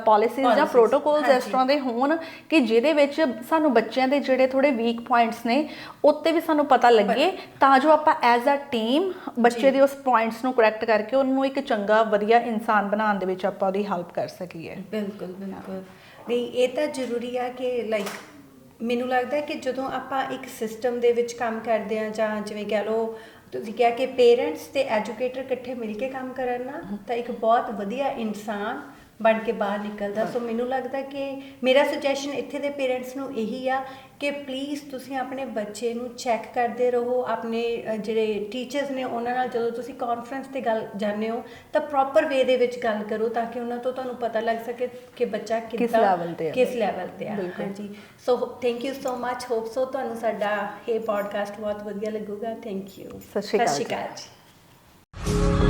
ਪਾਲਿਸੀਜ਼ ਜਾਂ ਪ੍ਰੋਟੋਕੋਲਸ ਇਸ। ਤਰ੍ਹਾਂ ਦੇ ਹੋਣ ਕਿ ਜਿਹਦੇ ਵਿੱਚ ਸਾਨੂੰ ਬੱਚਿਆਂ ਦੇ ਜਿਹੜੇ ਥੋੜੇ ਵੀਕ ਪੁਆਇੰਟਸ ਨੇ ਉੱਤੇ ਵੀ ਸਾਨੂੰ ਪਤਾ ਲੱਗੇ ਤਾਂ ਜੋ ਆਪਾਂ ਐਜ਼ ਅ ਟੀਮ ਬੱਚੇ ਦੇ ਉਸ ਪੁਆਇੰਟਸ ਨੂੰ ਕਰੈਕਟ ਕਰਕੇ ਉਹਨੂੰ ਇੱਕ ਚੰਗਾ ਵਧੀਆ ਇਨਸਾਨ ਬਣਾਉਣ ਦੇ ਵਿੱਚ ਆਪਾਂ ਉਹਦੀ ਹੈਲਪ ਕਰ ਸਕੀਏ। ਬਿਲਕੁਲ ਬਿਲਕੁਲ। ਨਹੀਂ ਇਹ ਤਾਂ ਜ਼ਰੂਰੀ ਆ ਕਿ ਲਾਈਕ ਮੈਨੂੰ ਲੱਗਦਾ ਹੈ ਕਿ ਜਦੋਂ ਆਪਾਂ ਇੱਕ ਸਿਸਟਮ ਦੇ ਵਿੱਚ ਕੰਮ ਕਰਦੇ ਆ ਜਾਂ ਜਿਵੇਂ ਕਹਿ ਲਓ, ਤੁਸੀਂ ਕਿਹਾ ਕਿ ਪੇਰੈਂਟਸ ਤੇ ਐਜੂਕੇਟਰ ਇਕੱਠੇ ਮਿਲ ਕੇ ਕੰਮ ਕਰਨ ਨਾ, ਤਾਂ ਇੱਕ ਬਹੁਤ ਵਧੀਆ ਇਨਸਾਨ ਬਣ ਕੇ ਬਾਹਰ ਨਿਕਲਦਾ। ਸੋ ਮੈਨੂੰ ਲੱਗਦਾ ਕਿ ਮੇਰਾ ਸੁਜੈਸ਼ਨ ਇੱਥੇ ਦੇ ਪੇਰੈਂਟਸ ਨੂੰ ਇਹੀ ਆ ਕਿ ਪਲੀਜ਼ ਤੁਸੀਂ ਆਪਣੇ ਬੱਚੇ ਨੂੰ ਚੈੱਕ ਕਰਦੇ ਰਹੋ। ਆਪਣੇ ਜਿਹੜੇ ਟੀਚਰਸ ਨੇ ਉਹਨਾਂ ਨਾਲ ਜਦੋਂ ਤੁਸੀਂ ਕਾਨਫਰੰਸ ਤੇ ਗੱਲ ਜਾਂਦੇ ਹੋ ਤਾਂ ਪ੍ਰੋਪਰ ਵੇ ਦੇ ਵਿੱਚ ਗੱਲ ਕਰੋ ਤਾਂ ਕਿ ਉਹਨਾਂ ਤੋਂ ਤੁਹਾਨੂੰ ਪਤਾ ਲੱਗ ਸਕੇ ਕਿ ਬੱਚਾ ਕਿੱਦਾਂ। ਕਿਸ ਲੈਵਲ ਤੇ ਆ। ਹਾਂਜੀ। So thank you so much hope so ਤੁਹਾਨੂੰ ਸਾਡਾ ਇਹ ਪੋਡਕਾਸਟ ਬਹੁਤ ਵਧੀਆ ਲੱਗੂਗਾ। ਥੈਂਕ ਯੂ ਸਤਿ ਸ਼੍ਰੀ। ਅਕਾਲ ਜੀ।